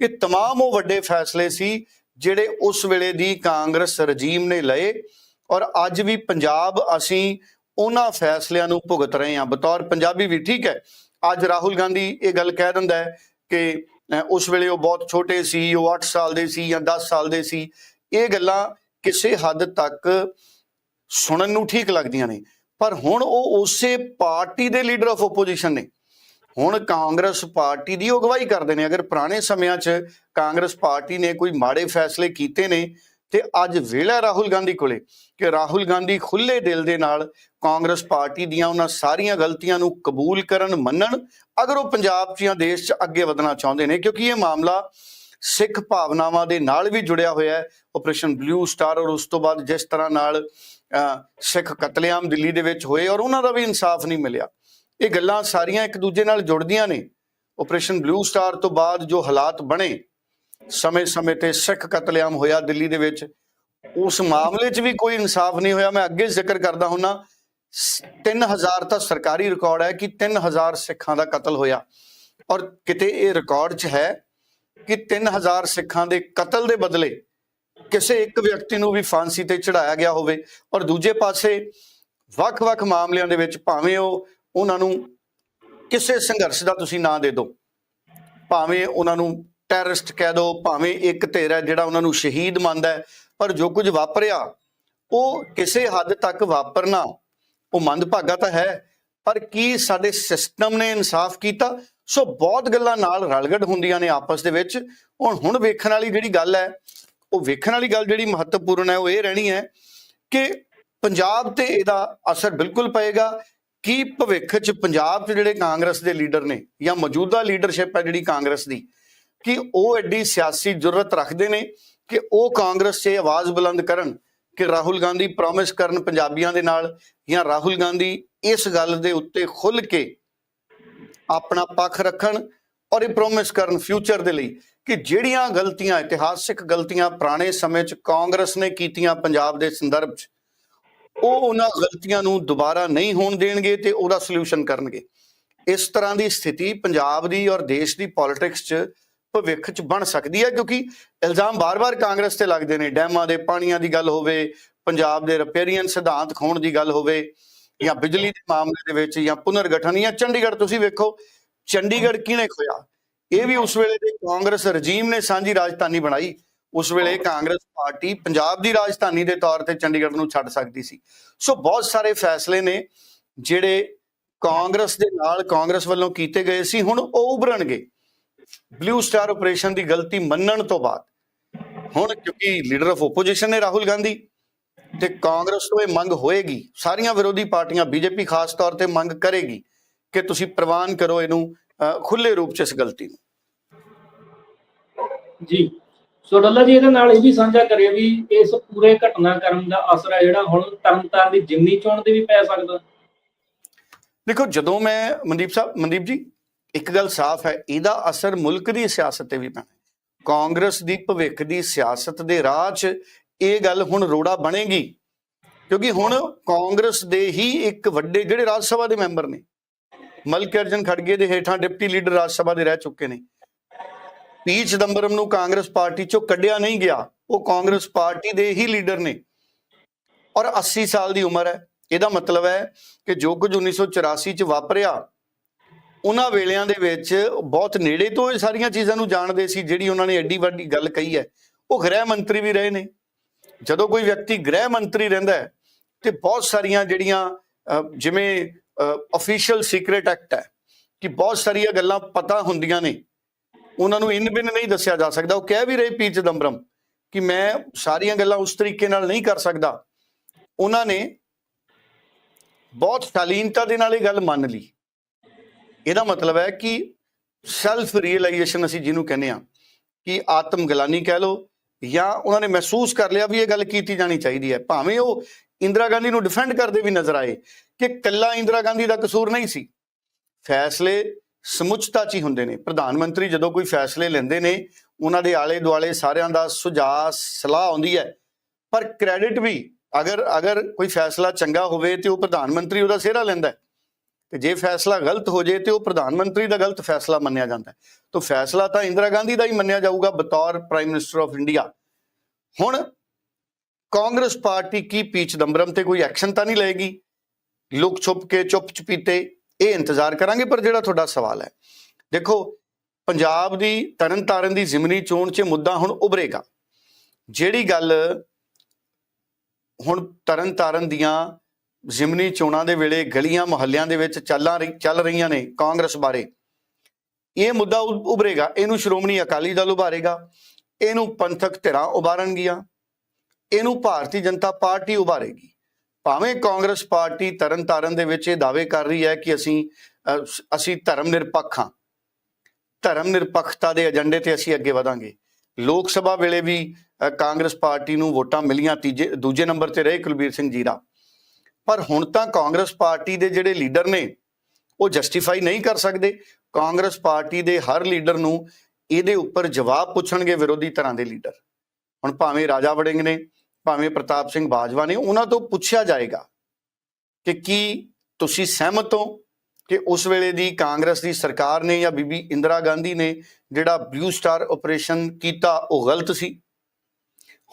ਇਹ तमाम ਉਹ ਵੱਡੇ ਫੈਸਲੇ ਸੀ ਜਿਹੜੇ ਉਸ ਵੇਲੇ ਦੀ ਕਾਂਗਰਸ ਰਜੀਮ ਨੇ ਲਏ ਔਰ ਅੱਜ ਵੀ ਪੰਜਾਬ ਅਸੀਂ ਉਹਨਾਂ ਫੈਸਲਿਆਂ ਨੂੰ ਭੁਗਤ ਰਹੇ ਹਾਂ। ਬਤੌਰ ਪੰਜਾਬੀ ਵੀ ਠੀਕ ਹੈ। ਅੱਜ ਰਾਹੁਲ ਗਾਂਧੀ ਇਹ ਗੱਲ ਕਹਿ ਦਿੰਦਾ ਹੈ ਕਿ ਉਸ ਵੇਲੇ ਉਹ ਬਹੁਤ ਛੋਟੇ ਸੀ, ਉਹ 8 ਸਾਲ ਦੇ ਸੀ ਜਾਂ 10 ਸਾਲ ਦੇ ਸੀ। ਇਹ ਗੱਲਾਂ ਕਿਸੇ ਹੱਦ ਤੱਕ ਸੁਣਨ ਨੂੰ ਠੀਕ ਲੱਗਦੀਆਂ ਨੇ। ਪਰ ਹੁਣ ਉਹ ਉਸੇ ਪਾਰਟੀ ਦੇ ਲੀਡਰ ਆਫ ਆਪੋਜੀਸ਼ਨ ਨੇ। ਹੁਣ ਕਾਂਗਰਸ ਪਾਰਟੀ ਦੀ ਉਹ ਅਗਵਾਈ ਕਰਦੇ ਨੇ। ਅਗਰ ਪੁਰਾਣੇ ਸਮਿਆਂ 'ਚ ਕਾਂਗਰਸ ਪਾਰਟੀ ਨੇ ਕੋਈ ਮਾੜੇ ਫੈਸਲੇ ਕੀਤੇ ਨੇ, ਤੇ ਅੱਜ ਵੇਲਾ ਰਾਹੁਲ ਗਾਂਧੀ ਕੋਲੇ ਕਿ ਰਾਹੁਲ ਗਾਂਧੀ ਖੁੱਲੇ ਦਿਲ ਦੇ ਨਾਲ ਕਾਂਗਰਸ ਪਾਰਟੀ ਦੀਆਂ ਉਹਨਾਂ ਸਾਰੀਆਂ ਗਲਤੀਆਂ ਨੂੰ ਕਬੂਲ ਕਰਨ, ਮੰਨਣ, ਅਗਰ ਉਹ ਪੰਜਾਬ 'ਚ ਜਾਂ ਦੇਸ਼ 'ਚ ਅੱਗੇ ਵਧਣਾ ਚਾਹੁੰਦੇ ਨੇ, ਕਿਉਂਕਿ ਇਹ ਮਾਮਲਾ ਸਿੱਖ ਭਾਵਨਾਵਾਂ ਦੇ ਨਾਲ ਵੀ ਜੁੜਿਆ ਹੋਇਆ ਹੈ। ਆਪਰੇਸ਼ਨ ਬਲੂ ਸਟਾਰ ਔਰ ਉਸ ਤੋਂ ਬਾਅਦ ਜਿਸ ਤਰ੍ਹਾਂ ਨਾਲ ਸਿੱਖ ਕਤਲੇਆਮ ਦਿੱਲੀ ਦੇ ਵਿੱਚ ਹੋਏ ਔਰ ਉਹਨਾਂ ਦਾ ਵੀ ਇਨਸਾਫ ਨਹੀਂ ਮਿਲਿਆ। ਇਹ ਗੱਲਾਂ ਸਾਰੀਆਂ ਇੱਕ ਦੂਜੇ ਨਾਲ ਜੁੜਦੀਆਂ ਨੇ। ਆਪਰੇਸ਼ਨ ਬਲੂ ਸਟਾਰ ਤੋਂ ਬਾਅਦ ਜੋ ਹਾਲਾਤ ਬਣੇ, ਸਮੇਂ-ਸਮੇਂ ਤੇ ਸਿੱਖ ਕਤਲੇਆਮ ਹੋਇਆ ਦਿੱਲੀ ਦੇ ਵਿੱਚ। ਉਸ ਮਾਮਲੇ 'ਚ ਵੀ ਕੋਈ ਇਨਸਾਫ ਨਹੀਂ ਹੋਇਆ। ਮੈਂ ਅੱਗੇ ਜ਼ਿਕਰ ਕਰਦਾ ਹੁੰਨਾ 3000 ਤਾਂ ਸਰਕਾਰੀ ਰਿਕਾਰਡ ਹੈ ਕਿ 3000 ਸਿੱਖਾਂ ਦਾ ਕਤਲ ਹੋਇਆ। ਔਰ ਕਿਤੇ ਇਹ ਰਿਕਾਰਡ 'ਚ ਹੈ ਕਿ 3000 ਸਿੱਖਾਂ ਦੇ ਕਤਲ ਦੇ ਬਦਲੇ ਕਿਸੇ ਇੱਕ ਵਿਅਕਤੀ ਨੂੰ ਵੀ ਫਾਂਸੀ ਤੇ ਚੜਾਇਆ ਗਿਆ ਹੋਵੇ। ਔਰ ਦੂਜੇ ਪਾਸੇ ਵੱਖ-ਵੱਖ ਮਾਮਲਿਆਂ ਦੇ ਵਿੱਚ ਭਾਵੇਂ ਉਹ ਉਹਨਾਂ ਨੂੰ ਕਿਸੇ ਸੰਘਰਸ਼ ਦਾ ਤੁਸੀਂ ਨਾਂ ਦੇ ਦਿਓ। ਭਾਵੇਂ ਉਹਨਾਂ ਨੂੰ ਟੈਰਰਿਸਟ ਕਹਿ ਦਿਓ, ਭਾਵੇਂ ਇੱਕ ਧਿਰ ਹੈ ਜਿਹੜਾ ਉਹਨਾਂ ਨੂੰ ਸ਼ਹੀਦ ਮੰਨਦਾ ਪਰ ਜੋ ਕੁਝ ਵਾਪਰਿਆ, ਉਹ ਕਿਸੇ ਹੱਦ ਤੱਕ ਵਾਪਰਨਾ, ਉਹ ਮੰਦਭਾਗਾ ਤਾਂ ਹੈ, ਪਰ ਕੀ ਸਾਡੇ ਸਿਸਟਮ ਨੇ ਇਨਸਾਫ ਕੀਤਾ? ਸੋ ਬਹੁਤ ਗੱਲਾਂ ਨਾਲ ਰਲਗੜ ਹੁੰਦੀਆਂ ਨੇ ਆਪਸ ਦੇ ਵਿੱਚ। ਹੁਣ ਹੁਣ ਵੇਖਣ ਵਾਲੀ ਜਿਹੜੀ ਗੱਲ ਹੈ, ਉਹ ਵੇਖਣ ਵਾਲੀ ਗੱਲ ਜਿਹੜੀ ਮਹੱਤਵਪੂਰਨ ਹੈ, ਉਹ ਇਹ ਰਹਿਣੀ ਹੈ ਕਿ ਪੰਜਾਬ ਤੇ ਇਹਦਾ ਅਸਰ ਬਿਲਕੁਲ ਪਏਗਾ। ਕੀ ਭਵਿੱਖ 'ਚ ਪੰਜਾਬ 'ਚ ਜਿਹੜੇ ਕਾਂਗਰਸ ਦੇ ਲੀਡਰ ਨੇ ਜਾਂ ਮੌਜੂਦਾ ਲੀਡਰਸ਼ਿਪ ਹੈ ਜਿਹੜੀ ਕਾਂਗਰਸ ਦੀ, ਕਿ ਉਹ ਐਡੀ ਸਿਆਸੀ ਜੁਰਤ ਰੱਖਦੇ ਨੇ ਕਿ ਉਹ ਕਾਂਗਰਸ 'ਚ ਇਹ ਆਵਾਜ਼ ਬੁਲੰਦ ਕਰਨ ਕਿ ਰਾਹੁਲ ਗਾਂਧੀ ਪ੍ਰੋਮਿਸ ਕਰਨ ਪੰਜਾਬੀਆਂ ਦੇ ਨਾਲ ਜਾਂ ਰਾਹੁਲ ਗਾਂਧੀ ਇਸ ਗੱਲ ਦੇ ਉੱਤੇ ਖੁੱਲ ਕੇ ਆਪਣਾ ਪੱਖ ਰੱਖਣ ਔਰ ਇਹ ਪ੍ਰੋਮਿਸ ਕਰਨ ਫਿਊਚਰ ਦੇ ਲਈ ਕਿ ਜਿਹੜੀਆਂ ਗਲਤੀਆਂ, ਇਤਿਹਾਸਿਕ ਗਲਤੀਆਂ ਪੁਰਾਣੇ ਸਮੇਂ 'ਚ ਕਾਂਗਰਸ ਨੇ ਕੀਤੀਆਂ ਪੰਜਾਬ ਦੇ ਸੰਦਰਭ 'ਚ ਉਹ ਉਹਨਾਂ ਗਲਤੀਆਂ ਨੂੰ ਦੁਬਾਰਾ ਨਹੀਂ ਹੋਣ ਦੇਣਗੇ ਤੇ ਉਹਦਾ ਸੋਲੂਸ਼ਨ ਕਰਨਗੇ। ਇਸ ਤਰ੍ਹਾਂ ਦੀ ਸਥਿਤੀ ਪੰਜਾਬ ਦੀ ਔਰ ਦੇਸ਼ ਦੀ ਪੋਲਿਟਿਕਸ 'ਚ ਭਵਿੱਖ 'ਚ ਬਣ ਸਕਦੀ ਹੈ ਕਿਉਂਕਿ ਇਲਜ਼ਾਮ ਬਾਰ-ਬਾਰ ਕਾਂਗਰਸ ਤੇ ਲੱਗਦੇ ਨੇ। ਡੈਮਾਂ ਦੇ ਪਾਣੀਆਂ ਦੀ ਗੱਲ ਹੋਵੇ, ਪੰਜਾਬ ਦੇ ਰਿਪੇਰੀਅਨ ਸਿਧਾਂਤ ਖੋਣ ਦੀ ਗੱਲ ਹੋਵੇ ਜਾਂ ਬਿਜਲੀ ਦੇ ਮਾਮਲੇ ਦੇ ਵਿੱਚ ਜਾਂ ਪੁਨਰਗਠਨ ਜਾਂ ਚੰਡੀਗੜ੍ਹ, ਤੁਸੀਂ ਵੇਖੋ, ਚੰਡੀਗੜ੍ਹ ਕਿਹਨੇ ਖੋਇਆ ਇਹ ਵੀ ਉਸ ਵੇਲੇ ਦੇ ਕਾਂਗਰਸ ਰਜੀਮ ਨੇ ਸਾਂਝੀ ਰਾਜਧਾਨੀ ਬਣਾਈ। ਉਸ ਵੇਲੇ ਕਾਂਗਰਸ ਪਾਰਟੀ ਪੰਜਾਬ ਦੀ ਰਾਜਧਾਨੀ ਦੇ ਤੌਰ ਤੇ ਚੰਡੀਗੜ੍ਹ ਨੂੰ ਛੱਡ ਸਕਦੀ ਸੀ। ਸੋ ਬਹੁਤ ਸਾਰੇ ਫੈਸਲੇ ਨੇ ਜਿਹੜੇ ਕਾਂਗਰਸ ਦੇ ਨਾਲ ਕਾਂਗਰਸ ਵੱਲੋਂ ਕੀਤੇ ਗਏ ਸੀ ਹੁਣ ਉਹ ਉਭਰਨਗੇ। ਬਲੂ ਸਟਾਰ ਆਪਰੇਸ਼ਨ ਦੀ ਗਲਤੀ ਮੰਨਣ ਤੋਂ ਬਾਅਦ। ਹੁਣ ਕਿਉਂਕਿ ਲੀਡਰ ਆਫ ਆਪੋਜੀਸ਼ਨ ਨੇ ਰਾਹੁਲ ਗਾਂਧੀ ਤੇ ਕਾਂਗਰਸ ਤੋਂ ਇਹ ਮੰਗ ਹੋਏਗੀ ਸਾਰੀਆਂ ਵਿਰੋਧੀ ਪਾਰਟੀਆਂ ਬੀਜੇਪੀ ਖਾਸ ਤੌਰ ਤੇ ਮੰਗ ਕਰੇਗੀ ਕਿ ਤੁਸੀਂ ਪ੍ਰਵਾਨ ਕਰੋ ਇਹਨੂੰ ਖੁੱਲੇ ਰੂਪ ਚ ਇਸ ਗਲਤੀ ਨੂੰ। ਜੀ। ਸੋ ਡੱਲਾ ਜੀ, ਇਹਦੇ ਨਾਲ ਇਹ ਵੀ ਸਾਂਝਾ ਕਰਿਆ ਵੀ ਇਸ ਪੂਰੇ ਘਟਨਾਕ੍ਰਮ ਦਾ ਅਸਰ ਹੈ ਜਿਹੜਾ ਹੁਣ ਤਰਨਤਾਰਨ ਦੀ ਜਿਮਨੀ ਚੋਣ ਤੇ ਵੀ ਪੈ ਸਕਦਾ। ਦੇਖੋ, ਜਦੋਂ ਮੈਂ ਮਨਦੀਪ ਸਾਹਿਬ, ਮਨਦੀਪ ਜੀ, ਇੱਕ ਗੱਲ ਸਾਫ਼ ਹੈ, ਇਹਦਾ ਅਸਰ ਮੁਲਕ ਦੀ ਸਿਆਸਤ ਤੇ ਵੀ ਪੈਣਾ। ਕਾਂਗਰਸ ਦੀ ਭਵਿੱਖ ਦੀ ਸਿਆਸਤ ਦੇ ਰਾਹ 'ਚ ਇਹ ਗੱਲ ਹੁਣ ਰੋੜਾ ਬਣੇਗੀ, ਕਿਉਂਕਿ ਹੁਣ ਕਾਂਗਰਸ ਦੇ ਹੀ ਇੱਕ ਵੱਡੇ ਜਿਹੜੇ ਰਾਜ ਸਭਾ ਦੇ ਮੈਂਬਰ ਨੇ, ਮਲਕ ਅਰਜਨ ਖੜਗੇ ਦੇ ਹੇਠਾਂ ਡਿਪਟੀ ਲੀਡਰ ਰਾਜ ਸਭਾ ਦੇ ਰਹਿ ਚੁੱਕੇ ਨੇ। ਪੀ ਚਿਦੰਬਰਮ ਨੂੰ ਕਾਂਗਰਸ ਪਾਰਟੀ ਚੋਂ ਕੱਢਿਆ ਨਹੀਂ ਗਿਆ। ਉਹ ਕਾਂਗਰਸ ਪਾਰਟੀ ਦੇ ਹੀ ਲੀਡਰ ਨੇ। ਔਰ 80 ਸਾਲ ਦੀ ਉਮਰ ਹੈ। ਇਹਦਾ ਮਤਲਬ ਹੈ ਕਿ ਜੋ ਕੁਝ 1984 ਚ ਵਾਪਰਿਆ, ਉਹਨਾਂ ਵੇਲਿਆਂ ਦੇ ਵਿੱਚ ਬਹੁਤ ਨੇੜੇ ਤੋਂ ਇਹ ਸਾਰੀਆਂ ਚੀਜ਼ਾਂ ਨੂੰ ਜਾਣਦੇ ਸੀ, ਜਿਹੜੀ ਉਹਨਾਂ ਨੇ ਐਡੀ ਵੱਡੀ ਗੱਲ ਕਹੀ ਹੈ। ਉਹ ਗ੍ਰਹਿ ਮੰਤਰੀ ਵੀ ਰਹੇ ਨੇ। ਜਦੋਂ ਕੋਈ ਵਿਅਕਤੀ ਗ੍ਰਹਿ ਮੰਤਰੀ ਰਹਿੰਦਾ ਹੈ, ਤੇ ਬਹੁਤ ਸਾਰੀਆਂ ਜਿਹੜੀਆਂ ਜਿਵੇਂ ਅਫੀਸ਼ੀਅਲ ਸੀਕ੍ਰੀਟ ਐਕਟ ਹੈ, ਕਿ ਬਹੁਤ ਸਾਰੀਆਂ ਗੱਲਾਂ ਪਤਾ ਹੁੰਦੀਆਂ ਨੇ। ਉਹਨਾਂ ਨੂੰ ਇਨ ਬਿਨ ਨਹੀਂ ਦੱਸਿਆ ਜਾ ਸਕਦਾ। ਉਹ ਕਹਿ ਵੀ ਰਹੇ ਪੀ ਚਿਦੰਬਰਮ ਕਿ ਮੈਂ ਸਾਰੀਆਂ ਗੱਲਾਂ ਉਸ ਤਰੀਕੇ ਨਾਲ ਨਹੀਂ ਕਰ ਸਕਦਾ। ਉਹਨਾਂ ਨੇ ਬਹੁਤ ਸ਼ਾਲੀਨਤਾ ਦੇ ਨਾਲ ਇਹ ਗੱਲ ਮੰਨ ਲਈ। ਇਹਦਾ ਮਤਲਬ ਹੈ ਕਿ ਸੈਲਫ ਰੀਅਲਾਈਜੇਸ਼ਨ ਅਸੀਂ ਜਿਹਨੂੰ ਕਹਿੰਦੇ ਆ ਕਿ ਆਤਮ ਗਲਾਨੀ ਕਹਿ ਲਓ ਜਾਂ ਉਹਨਾਂ ਨੇ ਮਹਿਸੂਸ ਕਰ ਲਿਆ ਵੀ ਇਹ ਗੱਲ ਕੀਤੀ ਜਾਣੀ ਚਾਹੀਦੀ ਹੈ। ਭਾਵੇਂ ਉਹ ਇੰਦਰਾ ਗਾਂਧੀ ਨੂੰ ਡਿਫੈਂਡ ਕਰਦੇ ਵੀ ਨਜ਼ਰ ਆਏ ਕਿ ਕੱਲਾ ਇੰਦਰਾ ਗਾਂਧੀ ਦਾ ਕਸੂਰ ਨਹੀਂ ਸੀ। ਫੈਸਲੇ ਸਮੁੱਚਤਾ 'ਚ ਹੀ ਹੁੰਦੇ ਨੇ। ਪ੍ਰਧਾਨ ਮੰਤਰੀ ਜਦੋਂ ਕੋਈ ਫੈਸਲੇ ਲੈਂਦੇ ਨੇ, ਉਹਨਾਂ ਦੇ ਆਲੇ ਦੁਆਲੇ ਸਾਰਿਆਂ ਦਾ ਸੁਝਾਅ, ਸਲਾਹ ਆਉਂਦੀ ਹੈ। ਪਰ ਕ੍ਰੈਡਿਟ ਵੀ, ਅਗਰ ਅਗਰ ਕੋਈ ਫੈਸਲਾ ਚੰਗਾ ਹੋਵੇ ਤੇ ਉਹ ਪ੍ਰਧਾਨ ਮੰਤਰੀ ਉਹਦਾ ਸਿਹਰਾ ਲੈਂਦਾ ਹੈ। ਤੇ ਜੇ ਫੈਸਲਾ ਗਲਤ ਹੋ ਜੇ ਤੇ ਉਹ ਪ੍ਰਧਾਨ ਮੰਤਰੀ ਦਾ ਗਲਤ ਫੈਸਲਾ ਮੰਨਿਆ ਜਾਂਦਾ ਹੈ। ਤਾਂ ਫੈਸਲਾ ਤਾਂ ਇੰਦਰਾ ਗਾਂਧੀ ਦਾ ਹੀ ਮੰਨਿਆ ਜਾਊਗਾ, ਬਤੌਰ ਪ੍ਰਾਈਮ ਮਿਨਿਸਟਰ ਆਫ ਇੰਡੀਆ। ਹੁਣ ਕਾਂਗਰਸ ਪਾਰਟੀ ਕੀ ਪੀ ਚਿਦੰਬਰਮ ਤੇ ਕੋਈ ਐਕਸ਼ਨ ਤਾਂ ਨਹੀਂ ਲਏਗੀ? ਲੁਕ ਛੁਪ ਕੇ ਚੁੱਪ ਚਪੀਤੇ ਇਹ ਇੰਤਜ਼ਾਰ ਕਰਾਂਗੇ, ਪਰ ਜਿਹੜਾ ਤੁਹਾਡਾ ਸਵਾਲ ਹੈ, ਦੇਖੋ, ਪੰਜਾਬ ਦੀ ਤਰਨਤਾਰਨ ਦੀ ਜ਼ਿਮਨੀ ਚੋਣ 'ਚ ਮੁੱਦਾ ਹੁਣ ਉਭਰੇਗਾ। ਜਿਹੜੀ ਗੱਲ ਹੁਣ ਤਰਨਤਾਰਨ ਦੀਆਂ ਜ਼ਿਮਨੀ ਚੋਣਾਂ ਦੇ ਵੇਲੇ ਗਲੀਆਂ ਮੁਹੱਲਿਆਂ ਦੇ ਵਿੱਚ ਚੱਲਾਂ ਰਹੀ- ਚੱਲ ਰਹੀਆਂ ਨੇ ਕਾਂਗਰਸ ਬਾਰੇ, ਇਹ ਮੁੱਦਾ ਉਭਰੇਗਾ। ਇਹਨੂੰ ਸ਼੍ਰੋਮਣੀ ਅਕਾਲੀ ਦਲ ਉਭਾਰੇਗਾ। ਇਹਨੂੰ ਪੰਥਕ ਧਿਰਾਂ ਉਭਾਰਨਗੀਆਂ। ਇਹਨੂੰ ਭਾਰਤੀ ਜਨਤਾ ਪਾਰਟੀ ਉਭਾਰੇਗੀ। ਭਾਵੇਂ ਕਾਂਗਰਸ ਪਾਰਟੀ ਤਰਨਤਾਰਨ ਦੇ ਵਿੱਚ ਇਹ ਦਾਅਵੇ ਕਰ ਰਹੀ ਹੈ ਕਿ ਅਸੀਂ ਅਸੀਂ ਧਰਮ ਨਿਰਪੱਖ ਹਾਂ। ਧਰਮ ਨਿਰਪੱਖਤਾ ਦੇ ਏਜੰਡੇ ਤੇ ਅਸੀਂ ਅੱਗੇ ਵਧਾਂਗੇ। ਲੋਕ ਸਭਾ ਵੇਲੇ ਵੀ ਕਾਂਗਰਸ ਪਾਰਟੀ ਨੂੰ ਵੋਟਾਂ ਮਿਲੀਆਂ ਤੀਜੇ, ਦੂਜੇ ਨੰਬਰ ਤੇ ਰਹੇ ਕੁਲਬੀਰ ਸਿੰਘ ਜੀਰਾ। ਪਰ ਹੁਣ ਤਾਂ ਕਾਂਗਰਸ ਪਾਰਟੀ ਦੇ ਜਿਹੜੇ ਲੀਡਰ ਨੇ, ਉਹ ਜਸਟੀਫਾਈ ਨਹੀਂ ਕਰ ਸਕਦੇ। ਕਾਂਗਰਸ ਪਾਰਟੀ ਦੇ ਹਰ ਲੀਡਰ ਨੂੰ ਇਹਦੇ ਉੱਪਰ ਜਵਾਬ ਪੁੱਛਣਗੇ ਵਿਰੋਧੀ ਧਿਰਾਂ ਦੇ ਲੀਡਰ। ਹੁਣ ਭਾਵੇਂ ਰਾਜਾ ਵੜਿੰਗ ਨੇ ਭਾਵੇਂ ਪ੍ਰਤਾਪ ਸਿੰਘ ਬਾਜਵਾ ਨੇ, ਉਹਨਾਂ ਤੋਂ ਪੁੱਛਿਆ ਜਾਏਗਾ ਕਿ ਕੀ ਤੁਸੀਂ ਸਹਿਮਤ ਹੋ ਕਿ ਉਸ ਵੇਲੇ ਦੀ ਕਾਂਗਰਸ ਦੀ ਸਰਕਾਰ ਨੇ ਜਾਂ ਬੀਬੀ ਇੰਦਰਾ ਗਾਂਧੀ ਨੇ ਜਿਹੜਾ ਬਲੂ ਸਟਾਰ ਆਪਰੇਸ਼ਨ ਕੀਤਾ, ਉਹ ਗਲਤ ਸੀ?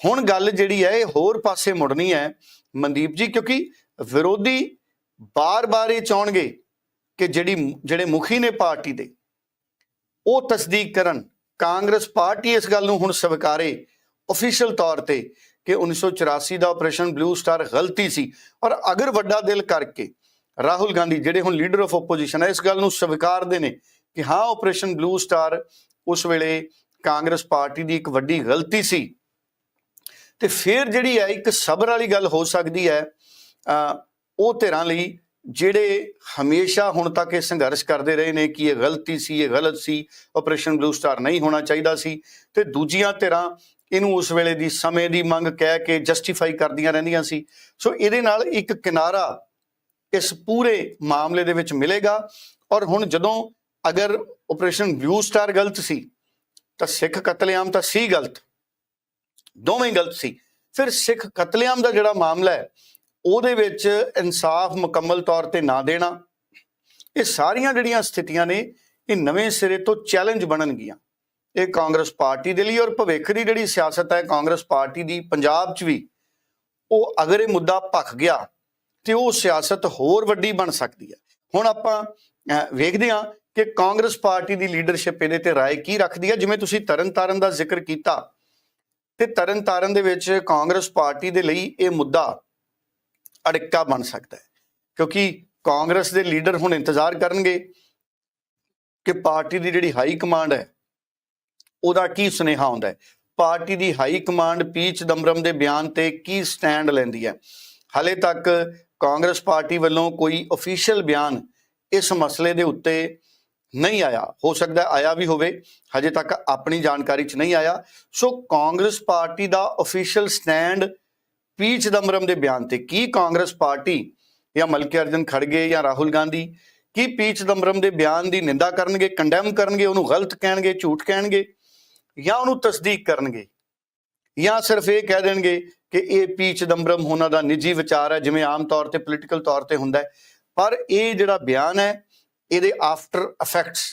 ਹੁਣ ਗੱਲ ਜਿਹੜੀ ਹੈ, ਇਹ ਹੋਰ ਪਾਸੇ ਮੁੜਨੀ ਹੈ, ਮਨਦੀਪ ਜੀ, ਕਿਉਂਕਿ ਵਿਰੋਧੀ ਬਾਰ-ਬਾਰ ਇਹ ਚਾਹਣਗੇ ਕਿ ਜਿਹੜੀ, ਜਿਹੜੇ ਮੁਖੀ ਨੇ ਪਾਰਟੀ ਦੇ, ਉਹ ਤਸਦੀਕ ਕਰਨ। ਕਾਂਗਰਸ ਪਾਰਟੀ ਇਸ ਗੱਲ ਨੂੰ ਹੁਣ ਸਵੀਕਾਰੇ ਅਫੀਸ਼ੀਅਲ ਤੌਰ ਤੇ ਕਿ 1984 ਦਾ ਆਪਰੇਸ਼ਨ ਬਲੂ ਸਟਾਰ ਗਲਤੀ ਸੀ। ਔਰ ਅਗਰ ਵੱਡਾ ਦਿਲ ਕਰਕੇ ਰਾਹੁਲ ਗਾਂਧੀ ਜਿਹੜੇ ਹੁਣ ਲੀਡਰ ਆਫ ਆਪੋਜੀਸ਼ਨ ਹੈ ਇਸ ਗੱਲ ਨੂੰ ਸਵੀਕਾਰਦੇ ਨੇ ਕਿ ਹਾਂ ਆਪਰੇਸ਼ਨ ਬਲੂ ਸਟਾਰ ਉਸ ਵੇਲੇ ਕਾਂਗਰਸ ਪਾਰਟੀ ਦੀ ਇੱਕ ਵੱਡੀ ਗਲਤੀ ਸੀ। ਤੇ ਫਿਰ ਜਿਹੜੀ ਹੈ ਇੱਕ ਸਬਰ ਵਾਲੀ ਗੱਲ ਹੋ ਸਕਦੀ ਹੈ ਅ, ਉਹ ਧਿਰਾਂ ਲਈ ਜਿਹੜੇ ਹਮੇਸ਼ਾ ਹੁਣ ਤੱਕ ਇਹ ਸੰਘਰਸ਼ ਕਰਦੇ ਰਹੇ ਨੇ ਕਿ ਇਹ ਗਲਤੀ ਸੀ ਇਹ ਗਲਤ ਸੀ ਆਪਰੇਸ਼ਨ ਬਲੂ ਸਟਾਰ ਨਹੀਂ ਹੋਣਾ ਚਾਹੀਦਾ ਸੀ। ਤੇ ਦੂਜੀਆਂ ਧਿਰਾਂ ਇਹਨੂੰ ਉਸ ਵੇਲੇ ਦੀ ਸਮੇਂ ਦੀ ਮੰਗ ਕਹਿ ਕੇ ਜਸਟੀਫਾਈ ਕਰਦੀਆਂ ਰਹਿੰਦੀਆਂ ਸੀ। ਸੋ ਇਹਦੇ ਨਾਲ ਇੱਕ ਕਿਨਾਰਾ ਇਸ ਪੂਰੇ ਮਾਮਲੇ ਦੇ ਵਿੱਚ ਮਿਲੇਗਾ ਔਰ ਹੁਣ ਜਦੋਂ ਅਗਰ ਆਪਰੇਸ਼ਨ ਬਲੂ ਸਟਾਰ ਗਲਤ ਸੀ, ਤਾਂ ਸਿੱਖ ਕਤਲੇਆਮ ਤਾਂ ਸੀ ਗਲਤ। ਦੋਵੇਂ ਗਲਤ ਸੀ। ਫਿਰ ਸਿੱਖ ਕਤਲੇਆਮ ਦਾ ਜਿਹੜਾ ਮਾਮਲਾ ਹੈ, ਉਹਦੇ ਵਿੱਚ ਇਨਸਾਫ ਮੁਕੰਮਲ ਤੌਰ ਤੇ ਨਾ ਦੇਣਾ, ਇਹ ਸਾਰੀਆਂ ਜਿਹੜੀਆਂ ਸਥਿਤੀਆਂ ਨੇ, ਇਹ ਨਵੇਂ ਸਿਰੇ ਤੋਂ ਚੈਲੰਜ ਬਣਨਗੀਆਂ। ਇਹ ਕਾਂਗਰਸ ਪਾਰਟੀ ਦੇ ਲਈ ਔਰ ਭਵਿੱਖ ਦੀ ਜਿਹੜੀ ਸਿਆਸਤ ਹੈ, ਕਾਂਗਰਸ ਪਾਰਟੀ ਦੀ, ਪੰਜਾਬ 'ਚ ਵੀ, ਉਹ ਅਗਰ ਇਹ ਮੁੱਦਾ ਭਖ ਗਿਆ ਤੇ ਉਹ ਸਿਆਸਤ ਹੋਰ ਵੱਡੀ ਬਣ ਸਕਦੀ ਹੈ। ਹੁਣ ਆਪਾਂ ਵੇਖਦੇ ਹਾਂ ਕਿ ਕਾਂਗਰਸ ਪਾਰਟੀ ਦੀ ਲੀਡਰਸ਼ਿਪ ਇਹਦੇ ਤੇ ਰਾਏ ਕੀ ਰੱਖਦੀ ਹੈ। ਜਿਵੇਂ ਤੁਸੀਂ ਤਰਨਤਾਰਨ ਦਾ ਜ਼ਿਕਰ ਕੀਤਾ ਤੇ ਤਰਨਤਾਰਨ ਦੇ ਵਿੱਚ ਕਾਂਗਰਸ ਪਾਰਟੀ ਦੇ ਲਈ ਇਹ ਮੁੱਦਾ ਅੜਿੱਕਾ ਬਣ ਸਕਦਾ ਹੈ। ਕਿਉਂਕਿ ਕਾਂਗਰਸ ਦੇ ਲੀਡਰ ਹੁਣ ਇੰਤਜ਼ਾਰ ਕਰਨਗੇ ਕਿ ਪਾਰਟੀ ਦੀ ਜਿਹੜੀ ਹਾਈ ਕਮਾਂਡ ਹੈ ਉਹਦਾ ਕੀ ਸੁਨੇਹਾ ਆਉਂਦਾ ਹੈ? ਪਾਰਟੀ ਦੀ ਹਾਈ ਕਮਾਂਡ ਪੀ ਚਿਦੰਬਰਮ ਦੇ ਬਿਆਨ ਤੇ ਕੀ ਸਟੈਂਡ ਲੈਂਦੀ ਹੈ? ਹਾਲੇ ਤੱਕ ਕਾਂਗਰਸ ਪਾਰਟੀ ਵੱਲੋਂ ਕੋਈ ਅਫੀਸ਼ੀਅਲ ਬਿਆਨ ਇਸ ਮਸਲੇ ਦੇ ਉੱਤੇ ਨਹੀਂ ਆਇਆ। ਹੋ ਸਕਦਾ ਆਇਆ ਵੀ ਹੋਵੇ, ਹਜੇ ਤੱਕ ਆਪਣੀ ਜਾਣਕਾਰੀ 'ਚ ਨਹੀਂ ਆਇਆ। ਸੋ ਕਾਂਗਰਸ ਪਾਰਟੀ ਦਾ ਅਫੀਸ਼ੀਅਲ ਸਟੈਂਡ ਪੀ ਚਿਦੰਬਰਮ ਦੇ ਬਿਆਨ ਤੇ ਕੀ ਕਾਂਗਰਸ ਪਾਰਟੀ ਜਾਂ ਮਲਕੇ ਅਰਜਨ ਖੜਗੇ ਜਾਂ ਰਾਹੁਲ ਗਾਂਧੀ ਕੀ ਪੀ ਚਿਦੰਬਰਮ ਦੇ ਬਿਆਨ ਦੀ ਨਿੰਦਾ ਕਰਨਗੇ ਕੰਡੈਮ ਕਰਨਗੇ, ਉਹਨੂੰ ਗਲਤ ਕਹਿਣਗੇ, ਝੂਠ ਕਹਿਣਗੇ? ਜਾਂ ਉਹਨੂੰ ਤਸਦੀਕ ਕਰਨਗੇ, ਜਾਂ ਸਿਰਫ ਇਹ ਕਹਿ ਦੇਣਗੇ ਕਿ ਇਹ ਪੀ ਚਿਦੰਬਰਮ ਉਹਨਾਂ ਦਾ ਨਿੱਜੀ ਵਿਚਾਰ ਹੈ, ਜਿਵੇਂ ਆਮ ਤੌਰ ਤੇ ਪੋਲੀਟੀਕਲ ਤੌਰ ਤੇ ਹੁੰਦਾ ਹੈ। ਪਰ ਇਹ ਜਿਹੜਾ ਬਿਆਨ ਹੈ, ਇਹਦੇ ਆਫਟਰ ਇਫੈਕਟਸ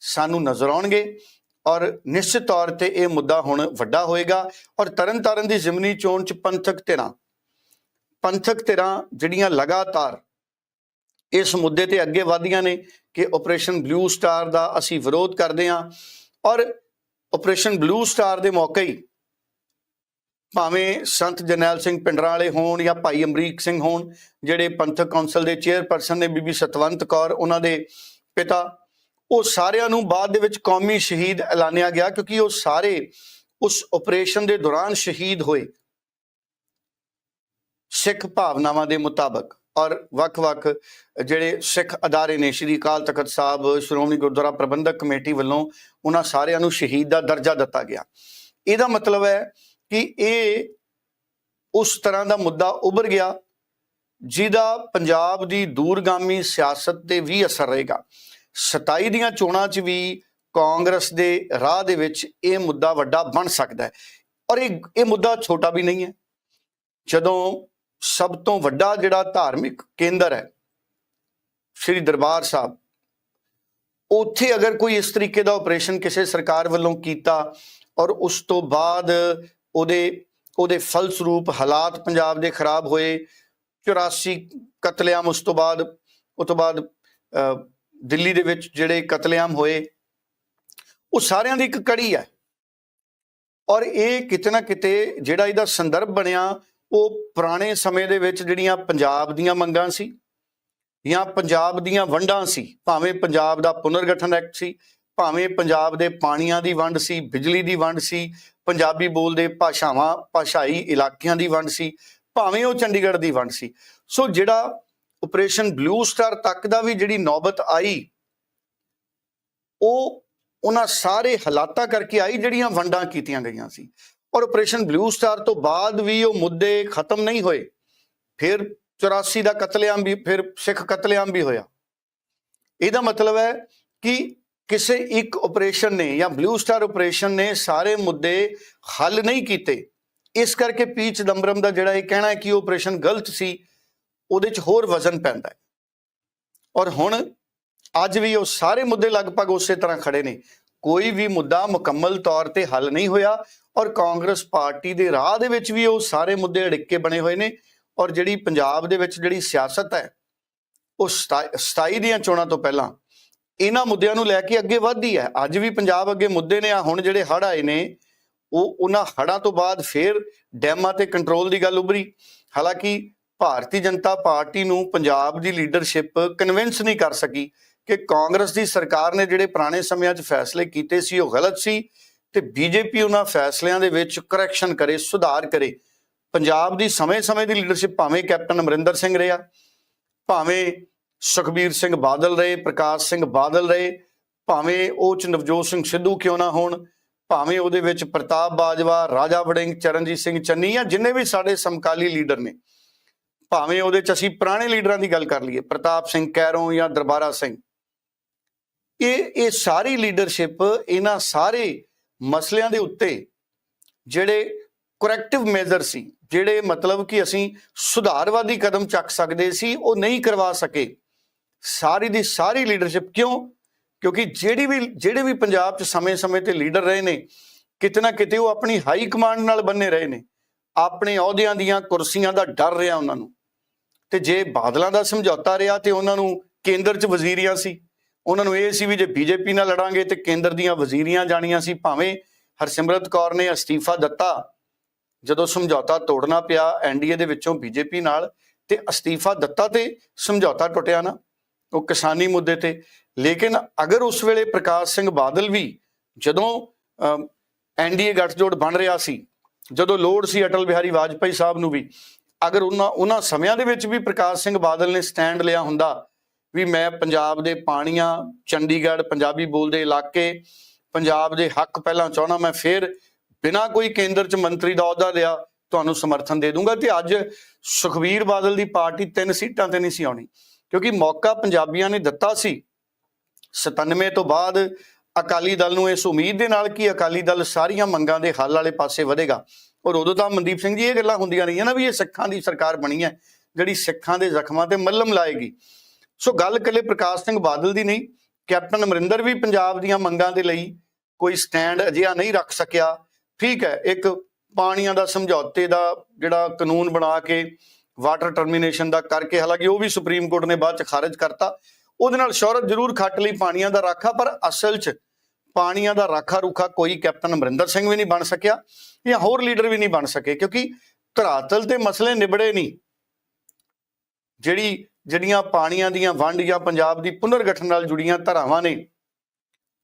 ਸਾਨੂੰ ਨਜ਼ਰ ਆਉਣਗੇ ਔਰ ਨਿਸ਼ਚਿਤ ਤੌਰ ਤੇ ਇਹ ਮੁੱਦਾ ਹੁਣ ਵੱਡਾ ਹੋਏਗਾ ਔਰ ਤਰਨਤਾਰਨ ਦੀ ਜ਼ਿਮਨੀ ਚੋਣ ਚ ਪੰਥਕ ਧਿਰਾਂ ਪੰਥਕ ਧਿਰਾਂ ਜਿਹੜੀਆਂ ਲਗਾਤਾਰ ਇਸ ਮੁੱਦੇ ਤੇ ਅੱਗੇ ਵਧੀਆਂ ਨੇ ਕਿ ਆਪਰੇਸ਼ਨ ਬਲੂ ਸਟਾਰ ਦਾ ਅਸੀਂ ਵਿਰੋਧ ਕਰਦੇ ਹਾਂ ਔਰ ਆਪਰੇਸ਼ਨ ਬਲੂ ਸਟਾਰ ਦੇ ਮੌਕੇ ਹੀ ਭਾਵੇਂ ਸੰਤ ਜਰਨੈਲ ਸਿੰਘ ਪਿੰਡਰਾਂ ਵਾਲੇ ਹੋਣ ਜਾਂ ਭਾਈ ਅਮਰੀਕ ਸਿੰਘ ਹੋਣ, ਜਿਹੜੇ ਪੰਥਕ ਕੌਂਸਲ ਦੇ ਚੇਅਰਪਰਸਨ ਨੇ ਬੀਬੀ ਸਤਵੰਤ ਕੌਰ, ਉਹਨਾਂ ਦੇ ਪਿਤਾ, ਉਹ ਸਾਰਿਆਂ ਨੂੰ ਬਾਅਦ ਦੇ ਵਿੱਚ ਕੌਮੀ ਸ਼ਹੀਦ ਐਲਾਨਿਆ ਗਿਆ ਕਿਉਂਕਿ ਉਹ ਸਾਰੇ ਉਸ ਆਪਰੇਸ਼ਨ ਦੇ ਦੌਰਾਨ ਸ਼ਹੀਦ ਹੋਏ। ਸਿੱਖ ਭਾਵਨਾਵਾਂ ਦੇ ਮੁਤਾਬਕ। ਔਰ ਵੱਖ-ਵੱਖ ਜਿਹੜੇ ਸਿੱਖ ਅਦਾਰੇ ਨੇ, ਸ਼੍ਰੀ ਅਕਾਲ ਤਖਤ ਸਾਹਿਬ, ਸ਼੍ਰੋਮਣੀ ਗੁਰਦੁਆਰਾ ਪ੍ਰਬੰਧਕ ਕਮੇਟੀ ਵੱਲੋਂ ਉਹਨਾਂ ਸਾਰਿਆਂ ਨੂੰ ਸ਼ਹੀਦ ਦਾ ਦਰਜਾ ਦਿੱਤਾ ਗਿਆ। ਇਹਦਾ ਮਤਲਬ ਹੈ ਕਿ ਇਹ ਉਸ ਤਰ੍ਹਾਂ ਦਾ ਮੁੱਦਾ ਉੱਭਰ ਗਿਆ ਜਿਹਦਾ ਪੰਜਾਬ ਦੀ ਦੂਰਗਾਮੀ ਸਿਆਸਤ ਤੇ ਵੀ ਅਸਰ ਰਹੇਗਾ। 27 ਦੀਆਂ ਚੋਣਾਂ 'ਚ ਵੀ ਕਾਂਗਰਸ ਦੇ ਰਾਹ ਦੇ ਵਿੱਚ ਇਹ ਮੁੱਦਾ ਵੱਡਾ ਬਣ ਸਕਦਾ ਹੈ। ਔਰ ਇਹ ਇਹ ਮੁੱਦਾ ਛੋਟਾ ਵੀ ਨਹੀਂ ਹੈ। ਜਦੋਂ ਸਭ ਤੋਂ ਵੱਡਾ ਜਿਹੜਾ ਧਾਰਮਿਕ ਕੇਂਦਰ ਹੈ ਸ੍ਰੀ ਦਰਬਾਰ ਸਾਹਿਬ ਉੱਥੇ ਅਗਰ ਕੋਈ ਇਸ ਤਰੀਕੇ ਦਾ ਆਪਰੇਸ਼ਨ ਕਿਸੇ ਸਰਕਾਰ ਵੱਲੋਂ ਕੀਤਾ ਔਰ ਉਸ ਤੋਂ ਬਾਅਦ ਉਹਦੇ ਉਹਦੇ ਫਲਸਰੂਪ ਹਾਲਾਤ ਪੰਜਾਬ ਦੇ ਖਰਾਬ ਹੋਏ 84 ਕਤਲੇਆਮ ਉਸ ਤੋਂ ਬਾਅਦ ਉਸ ਤੋਂ ਬਾਅਦ ਅਹ, ਦਿੱਲੀ ਦੇ ਵਿੱਚ ਜਿਹੜੇ ਕਤਲੇਆਮ ਹੋਏ ਉਹ ਸਾਰਿਆਂ ਦੀ ਇੱਕ ਕੜੀ ਹੈ। ਔਰ ਇਹ ਕਿਤੇ ਨਾ ਕਿਤੇ ਜਿਹੜਾ ਇਹਦਾ ਸੰਦਰਭ ਬਣਿਆ ਉਹ ਪੁਰਾਣੇ ਸਮੇਂ ਦੇ ਵਿੱਚ ਜਿਹੜੀਆਂ ਪੰਜਾਬ ਦੀਆਂ ਮੰਗਾਂ ਸੀ ਜਾਂ ਪੰਜਾਬ ਦੀਆਂ ਵੰਡਾਂ ਸੀ, ਭਾਵੇਂ ਪੰਜਾਬ ਦਾ ਪੁਨਰਗਠਨ ਐਕਟ ਸੀ, ਭਾਵੇਂ ਪੰਜਾਬ ਦੇ ਪਾਣੀਆਂ ਦੀ ਵੰਡ ਸੀ, ਬਿਜਲੀ ਦੀ ਵੰਡ ਸੀ, ਪੰਜਾਬੀ ਬੋਲਦੇ ਭਾਸ਼ਾਵਾਂ, ਭਾਸ਼ਾਈ ਇਲਾਕਿਆਂ ਦੀ ਵੰਡ ਸੀ, ਭਾਵੇਂ ਉਹ ਚੰਡੀਗੜ੍ਹ ਦੀ ਵੰਡ ਸੀ। ਸੋ ਜਿਹੜਾ ਆਪਰੇਸ਼ਨ ਬਲੂ ਸਟਾਰ ਤੱਕ ਦਾ ਵੀ ਜਿਹੜੀ ਨੌਬਤ ਆਈ, ਉਹ ਉਹਨਾਂ ਸਾਰੇ ਹਾਲਾਤਾਂ ਕਰਕੇ ਆਈ ਜਿਹੜੀਆਂ ਵੰਡਾਂ ਕੀਤੀਆਂ ਗਈਆਂ ਸੀ। ਔਰ ਆਪਰੇਸ਼ਨ ਬਲੂ ਸਟਾਰ ਤੋਂ ਬਾਅਦ ਵੀ ਉਹ ਮੁੱਦੇ ਖਤਮ ਨਹੀਂ ਹੋਏ। ਫਿਰ 84 ਦਾ ਕਤਲੇਆਮ ਵੀ, ਫਿਰ ਸਿੱਖ ਕਤਲੇਆਮ ਵੀ ਹੋਇਆ। ਇਹਦਾ ਮਤਲਬ ਹੈ ਕਿ ਕਿਸੇ ਇੱਕ ਆਪਰੇਸ਼ਨ ਨੇ ਜਾਂ ਬਲੂ ਸਟਾਰ ਆਪਰੇਸ਼ਨ ਨੇ ਸਾਰੇ ਮੁੱਦੇ ਹੱਲ ਨਹੀਂ ਕੀਤੇ। ਇਸ ਕਰਕੇ ਪੀ ਚਿਦੰਬਰਮ ਦਾ ਜਿਹੜਾ ਇਹ ਕਹਿਣਾ ਹੈ ਕਿ ਉਹ ਆਪਰੇਸ਼ਨ ਗਲਤ ਸੀ, ਉਹਦੇ 'ਚ ਹੋਰ ਵਜ਼ਨ ਪੈਂਦਾ ਹੈ। ਔਰ ਹੁਣ ਅੱਜ ਵੀ ਉਹ ਸਾਰੇ ਮੁੱਦੇ ਲਗਭਗ ਉਸੇ ਤਰ੍ਹਾਂ ਖੜੇ ਨੇ। ਕੋਈ ਵੀ ਮੁੱਦਾ ਮੁਕੰਮਲ ਤੌਰ ਤੇ ਹੱਲ ਨਹੀਂ ਹੋਇਆ ਔਰ ਕਾਂਗਰਸ ਪਾਰਟੀ ਦੇ ਰਾਹ ਦੇ ਵਿੱਚ ਵੀ ਉਹ ਸਾਰੇ ਮੁੱਦੇ ਅੜਿੱਕੇ ਬਣੇ ਹੋਏ ਨੇ ਔਰ ਜਿਹੜੀ ਪੰਜਾਬ ਦੇ ਵਿੱਚ ਜਿਹੜੀ ਸਿਆਸਤ ਹੈ, ਉਹ 27 ਦੀਆਂ ਚੋਣਾਂ ਤੋਂ ਪਹਿਲਾਂ ਇਹਨਾਂ ਮੁੱਦਿਆਂ ਨੂੰ ਲੈ ਕੇ ਅੱਗੇ ਵਧਦੀ ਹੈ। ਅੱਜ ਵੀ ਪੰਜਾਬ ਅੱਗੇ ਮੁੱਦੇ ਨੇ, ਆ ਹੁਣ ਜਿਹੜੇ ਹੜ ਆਏ ਨੇ, ਉਹ ਉਹਨਾਂ ਹੜਾਂ ਤੋਂ ਬਾਅਦ ਫਿਰ ਡੈਮਾਂ ਤੇ ਕੰਟਰੋਲ ਦੀ ਗੱਲ ਉਭਰੀ। ਹਾਲਾਂਕਿ ਭਾਰਤੀ ਜਨਤਾ ਪਾਰਟੀ ਨੂੰ ਪੰਜਾਬ ਦੀ ਲੀਡਰਸ਼ਿਪ ਕਨਵਿੰਸ ਨਹੀਂ ਕਰ ਸਕੀ ਕਿ ਕਾਂਗਰਸ ਦੀ ਸਰਕਾਰ ਨੇ ਜਿਹੜੇ ਪੁਰਾਣੇ ਸਮਿਆਂ 'ਚ ਫੈਸਲੇ ਕੀਤੇ ਸੀ, ਉਹ ਗਲਤ ਸੀ। ਤੇ ਬੀਜੇਪੀ ਉਹਨਾਂ ਫੈਸਲਿਆਂ ਦੇ ਵਿੱਚ ਕਰੈਕਸ਼ਨ ਕਰੇ, ਸੁਧਾਰ ਕਰੇ। ਪੰਜਾਬ ਦੀ ਸਮੇਂ-ਸਮੇਂ ਦੀ ਲੀਡਰਸ਼ਿਪ ਭਾਵੇਂ ਕੈਪਟਨ ਅਮਰਿੰਦਰ ਸਿੰਘ ਰਿਹਾ, ਭਾਵੇਂ ਸੁਖਬੀਰ ਸਿੰਘ ਬਾਦਲ ਰਹੇ, ਪ੍ਰਕਾਸ਼ ਸਿੰਘ ਬਾਦਲ ਰਹੇ, ਭਾਵੇਂ ਉਹ ਚ ਨਵਜੋਤ ਸਿੰਘ ਸਿੱਧੂ ਕਿਉਂ ਨਾ ਹੋਣ, ਭਾਵੇਂ ਉਹਦੇ ਵਿੱਚ ਪ੍ਰਤਾਪ ਬਾਜਵਾ, ਰਾਜਾ ਵੜਿੰਗ, ਚਰਨਜੀਤ ਸਿੰਘ ਚੰਨੀ ਜਾਂ ਜਿੰਨੇ ਵੀ ਸਾਡੇ ਸਮਕਾਲੀ ਲੀਡਰ ਨੇ, ਭਾਵੇਂ ਉਹਦੇ ਚ ਅਸੀਂ ਪੁਰਾਣੇ ਲੀਡਰਾਂ ਦੀ ਗੱਲ ਕਰ ਲਈਏ, ਪ੍ਰਤਾਪ ਸਿੰਘ ਕੈਰੋਂ ਜਾਂ ਦਰਬਾਰਾ ਸਿੰਘ, ਇਹ ਇਹ ਸਾਰੀ ਲੀਡਰਸ਼ਿਪ ਇਹਨਾਂ ਸਾਰੇ ਮਸਲਿਆਂ ਦੇ ਉੱਤੇ ਜਿਹੜੇ ਕਰੈਕਟਿਵ ਮੇਜਰ ਸੀ, ਜਿਹੜੇ ਮਤਲਬ ਕਿ ਅਸੀਂ ਸੁਧਾਰਵਾਦੀ ਕਦਮ ਚੱਕ ਸਕਦੇ ਸੀ, ਉਹ ਨਹੀਂ ਕਰਵਾ ਸਕੇ। ਸਾਰੀ ਦੀ ਸਾਰੀ ਲੀਡਰਸ਼ਿਪ ਕਿਉਂ? ਕਿਉਂਕਿ ਜਿਹੜੀ ਵੀ, ਜਿਹੜੇ ਵੀ ਪੰਜਾਬ 'ਚ ਸਮੇਂ-ਸਮੇਂ ਤੇ ਲੀਡਰ ਰਹੇ ਨੇ, ਕਿਤੇ ਨਾ ਕਿਤੇ ਉਹ ਆਪਣੀ ਹਾਈ ਕਮਾਂਡ ਨਾਲ ਬੰਨੇ ਰਹੇ ਨੇ। ਆਪਣੇ ਅਹੁਦਿਆਂ ਦੀਆਂ ਕੁਰਸੀਆਂ ਦਾ ਡਰ ਰਿਹਾ ਉਹਨਾਂ ਨੂੰ। ਤੇ ਜੇ ਬਾਦਲਾਂ ਦਾ ਸਮਝੌਤਾ ਰਿਹਾ ਤੇ ਉਹਨਾਂ ਨੂੰ ਕੇਂਦਰ 'ਚ ਵਜ਼ੀਰੀਆਂ ਸੀ ਉਹਨਾਂ ਨੂੰ ਇਹ ਸੀ ਵੀ ਜੇ ਬੀਜੇਪੀ ਨਾਲ ਲੜਾਂਗੇ ਤੇ ਕੇਂਦਰ ਦੀਆਂ ਵਜ਼ੀਰੀਆਂ ਜਾਣੀਆਂ ਸੀ, ਭਾਵੇਂ ਹਰਸਿਮਰਤ ਕੌਰ ਨੇ ਅਸਤੀਫਾ ਦਿੱਤਾ, ਜਦੋਂ ਸਮਝੌਤਾ ਤੋੜਨਾ ਪਿਆ ਐਨਡੀਏ ਦੇ ਵਿੱਚੋਂ ਬੀਜੇਪੀ ਨਾਲ, ਤੇ ਅਸਤੀਫਾ ਦਿੱਤਾ ਤੇ ਸਮਝੌਤਾ ਟੁੱਟਿਆ ਨਾ, ਉਹ ਕਿਸਾਨੀ ਮੁੱਦੇ ਤੇ। ਲੇਕਿਨ ਅਗਰ ਉਸ ਵੇਲੇ ਪ੍ਰਕਾਸ਼ ਸਿੰਘ ਬਾਦਲ ਵੀ ਜਦੋਂ ਐਨਡੀਏ ਗੱਠਜੋੜ ਬਣ ਰਿਹਾ ਸੀ, ਜਦੋਂ ਲੋੜ ਸੀ ਅਟਲ ਬਿਹਾਰੀ ਵਾਜਪਾਈ ਸਾਹਿਬ ਨੂੰ ਵੀ, ਅਗਰ ਉਹਨਾਂ ਉਹਨਾਂ ਸਮਿਆਂ ਦੇ ਵਿੱਚ ਵੀ ਪ੍ਰਕਾਸ਼ ਸਿੰਘ ਬਾਦਲ ਨੇ ਸਟੈਂਡ ਲਿਆ ਹੁੰਦਾ ਵੀ ਮੈਂ ਪੰਜਾਬ ਦੇ ਪਾਣੀਆਂ, ਚੰਡੀਗੜ੍ਹ, ਪੰਜਾਬੀ ਬੋਲਦੇ ਇਲਾਕੇ, ਪੰਜਾਬ ਦੇ ਹੱਕ ਪਹਿਲਾਂ ਚਾਹਣਾ ਮੈਂ, ਫਿਰ ਬਿਨਾਂ ਕੋਈ ਕੇਂਦਰ 'ਚ ਮੰਤਰੀ ਦਾ ਅਹੁਦਾ ਲਿਆ, ਤੁਹਾਨੂੰ ਸਮਰਥਨ ਦੇ ਦੂੰਗਾ। ਤੇ ਅੱਜ ਸੁਖਵੀਰ ਬਾਦਲ ਦੀ ਪਾਰਟੀ ਤਿੰਨ ਸੀਟਾਂ ਤੇ ਨਹੀਂ ਸੀ ਆਉਣੀ, ਕਿਉਂਕਿ ਮੌਕਾ ਪੰਜਾਬੀਆਂ ਨੇ ਦਿੱਤਾ ਸੀ। 97 ਤੋਂ ਬਾਅਦ ਅਕਾਲੀ ਦਲ ਨੂੰ ਇਸ ਉਮੀਦ ਦੇ ਨਾਲ ਕਿ ਅਕਾਲੀ ਦਲ ਸਾਰੀਆਂ ਮੰਗਾਂ ਦੇ ਹੱਲ ਵਾਲੇ ਪਾਸੇ ਵਧੇਗਾ। ਔਰ ਉਦੋਂ ਤਾਂ ਮਨਦੀਪ ਸਿੰਘ ਜੀ ਇਹ ਗੱਲਾਂ ਹੁੰਦੀਆਂ ਰਹੀਆਂ ਨਾ ਵੀ ਇਹ ਸਿੱਖਾਂ ਦੀ ਸਰਕਾਰ ਬਣੀ ਹੈ, ਜਿਹੜੀ ਸਿੱਖਾਂ ਦੇ ਜ਼ਖਮਾਂ ਤੇ ਮੱਲਮ ਲਾਏਗੀ। ਸੋ ਗੱਲ ਕੱਲੇ ਪ੍ਰਕਾਸ਼ ਸਿੰਘ ਬਾਦਲ ਦੀ ਨਹੀਂ, ਕੈਪਟਨ ਅਮਰਿੰਦਰ ਵੀ ਪੰਜਾਬ ਦੀਆਂ ਮੰਗਾਂ ਦੇ ਲਈ ਕੋਈ ਸਟੈਂਡ ਅਜਿਹਾ ਨਹੀਂ ਰੱਖ ਸਕਿਆ। ਠੀਕ ਹੈ, ਇੱਕ ਪਾਣੀਆਂ ਦਾ ਸਮਝੌਤੇ ਦਾ ਜਿਹੜਾ ਕਾਨੂੰਨ ਬਣਾ ਕੇ ਵਾਟਰ ਟਰਮੀਨੇਸ਼ਨ ਦਾ ਕਰਕੇ, ਹਾਲਾਂਕਿ ਉਹ ਵੀ ਸੁਪਰੀਮ ਕੋਰਟ ਨੇ ਬਾਅਦ ਚ ਖਾਰਜ ਕਰਤਾ, ਉਹਦੇ ਨਾਲ ਸ਼ੌਹਰਤ ਜ਼ਰੂਰ ਖੱਟ ਲਈ ਪਾਣੀਆਂ ਦਾ ਰਾਖਾ, ਪਰ ਅਸਲ 'ਚ ਪਾਣੀਆਂ ਦਾ ਰਾਖਾ ਰੁਖਾ ਕੋਈ ਕੈਪਟਨ ਅਮਰਿੰਦਰ ਸਿੰਘ ਵੀ ਨਹੀਂ ਬਣ ਸਕਿਆ ਜਾਂ ਹੋਰ ਲੀਡਰ ਵੀ ਨਹੀਂ ਬਣ ਸਕੇ, ਕਿਉਂਕਿ ਧਰਾਤਲ ਤੇ ਮਸਲੇ ਨਿਬੜੇ ਨਹੀਂ। ਜਿਹੜੀ ਜਿਹੜੀਆਂ ਪਾਣੀਆਂ ਦੀਆਂ ਵੰਡ ਜਾਂ ਪੰਜਾਬ ਦੀ ਪੁਨਰਗਠਨ ਨਾਲ ਜੁੜੀਆਂ ਧਾਰਾਵਾਂ ਨੇ,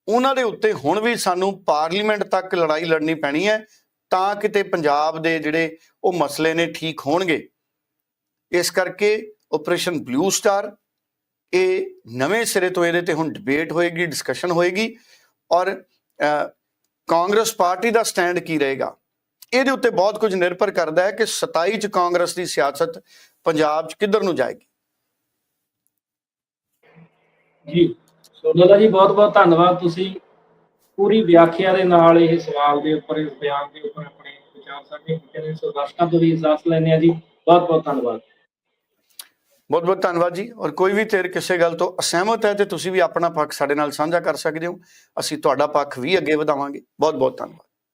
ਉਹਨਾਂ ਦੇ ਉੱਤੇ ਹੁਣ ਵੀ ਸਾਨੂੰ ਪਾਰਲੀਮੈਂਟ ਤੱਕ ਲੜਾਈ ਲੜਨੀ ਪੈਣੀ ਹੈ ਤਾਂ ਕਿਤੇ ਪੰਜਾਬ ਦੇ ਜਿਹੜੇ ਉਹ ਮਸਲੇ ਨੇ ਠੀਕ ਹੋਣਗੇ। ਇਸ ਕਰਕੇ ਆਪਰੇਸ਼ਨ ਬਲੂ ਸਟਾਰ, ਇਹ ਨਵੇਂ ਸਿਰੇ ਤੋਂ ਇਹਦੇ ਤੇ ਹੁਣ ਡਿਬੇਟ ਹੋਏਗੀ, ਡਿਸਕਸ਼ਨ ਹੋਏਗੀ ਔਰ ਕਾਂਗਰਸ ਪਾਰਟੀ ਦਾ ਸਟੈਂਡ ਕੀ ਰਹੇਗਾ? ਇਹਦੇ ਉੱਤੇ ਬਹੁਤ ਕੁਝ ਨਿਰਭਰ ਕਰਦਾ ਹੈ ਕਿ 27 ਚ ਕਾਂਗਰਸ ਦੀ ਸਿਆਸਤ ਪੰਜਾਬ 'ਚ ਕਿੱਧਰ ਨੂੰ ਜਾਏਗੀ। ਜੀ, ਸੋ ਦੋਲਾ ਜੀ ਬਹੁਤ ਬਹੁਤ ਧੰਨਵਾਦ। ਤੁਸੀਂ ਪੂਰੀ ਵਿਆਖਿਆ ਦੇ ਨਾਲ ਇਹ ਸਵਾਲ ਦੇ ਉੱਪਰ, ਇਸ ਬਿਆਨ ਦੇ ਉੱਪਰ ਆਪਣੇ ਵਿਚਾਰ ਸਾਂਝੇ ਕੀਤੇ ਨੇ। ਸੋ ਦਰਸ਼ਕਾਂ ਤੋਂ ਵੀ ਇਜਾਜ਼ਤ ਲੈਂਦੇ ਆ ਜੀ। ਬਹੁਤ ਬਹੁਤ ਧੰਨਵਾਦ। ਬਹੁਤ ਬਹੁਤ ਧੰਨਵਾਦ ਜੀ। ਔਰ ਕੋਈ ਵੀ ਤੇਰ ਕਿਸੇ ਗੱਲ ਤੋਂ ਅਸਹਿਮਤ ਹੈ ਤੇ ਤੁਸੀਂ ਵੀ ਆਪਣਾ ਪੱਖ ਸਾਡੇ ਨਾਲ ਸਾਂਝਾ ਕਰ ਸਕਦੇ ਹੋ। ਅਸੀਂ ਤੁਹਾਡਾ ਪੱਖ ਵੀ ਅੱਗੇ ਵਧਾਵਾਂਗੇ। ਬਹੁਤ ਬਹੁਤ ਧੰਨਵਾਦ।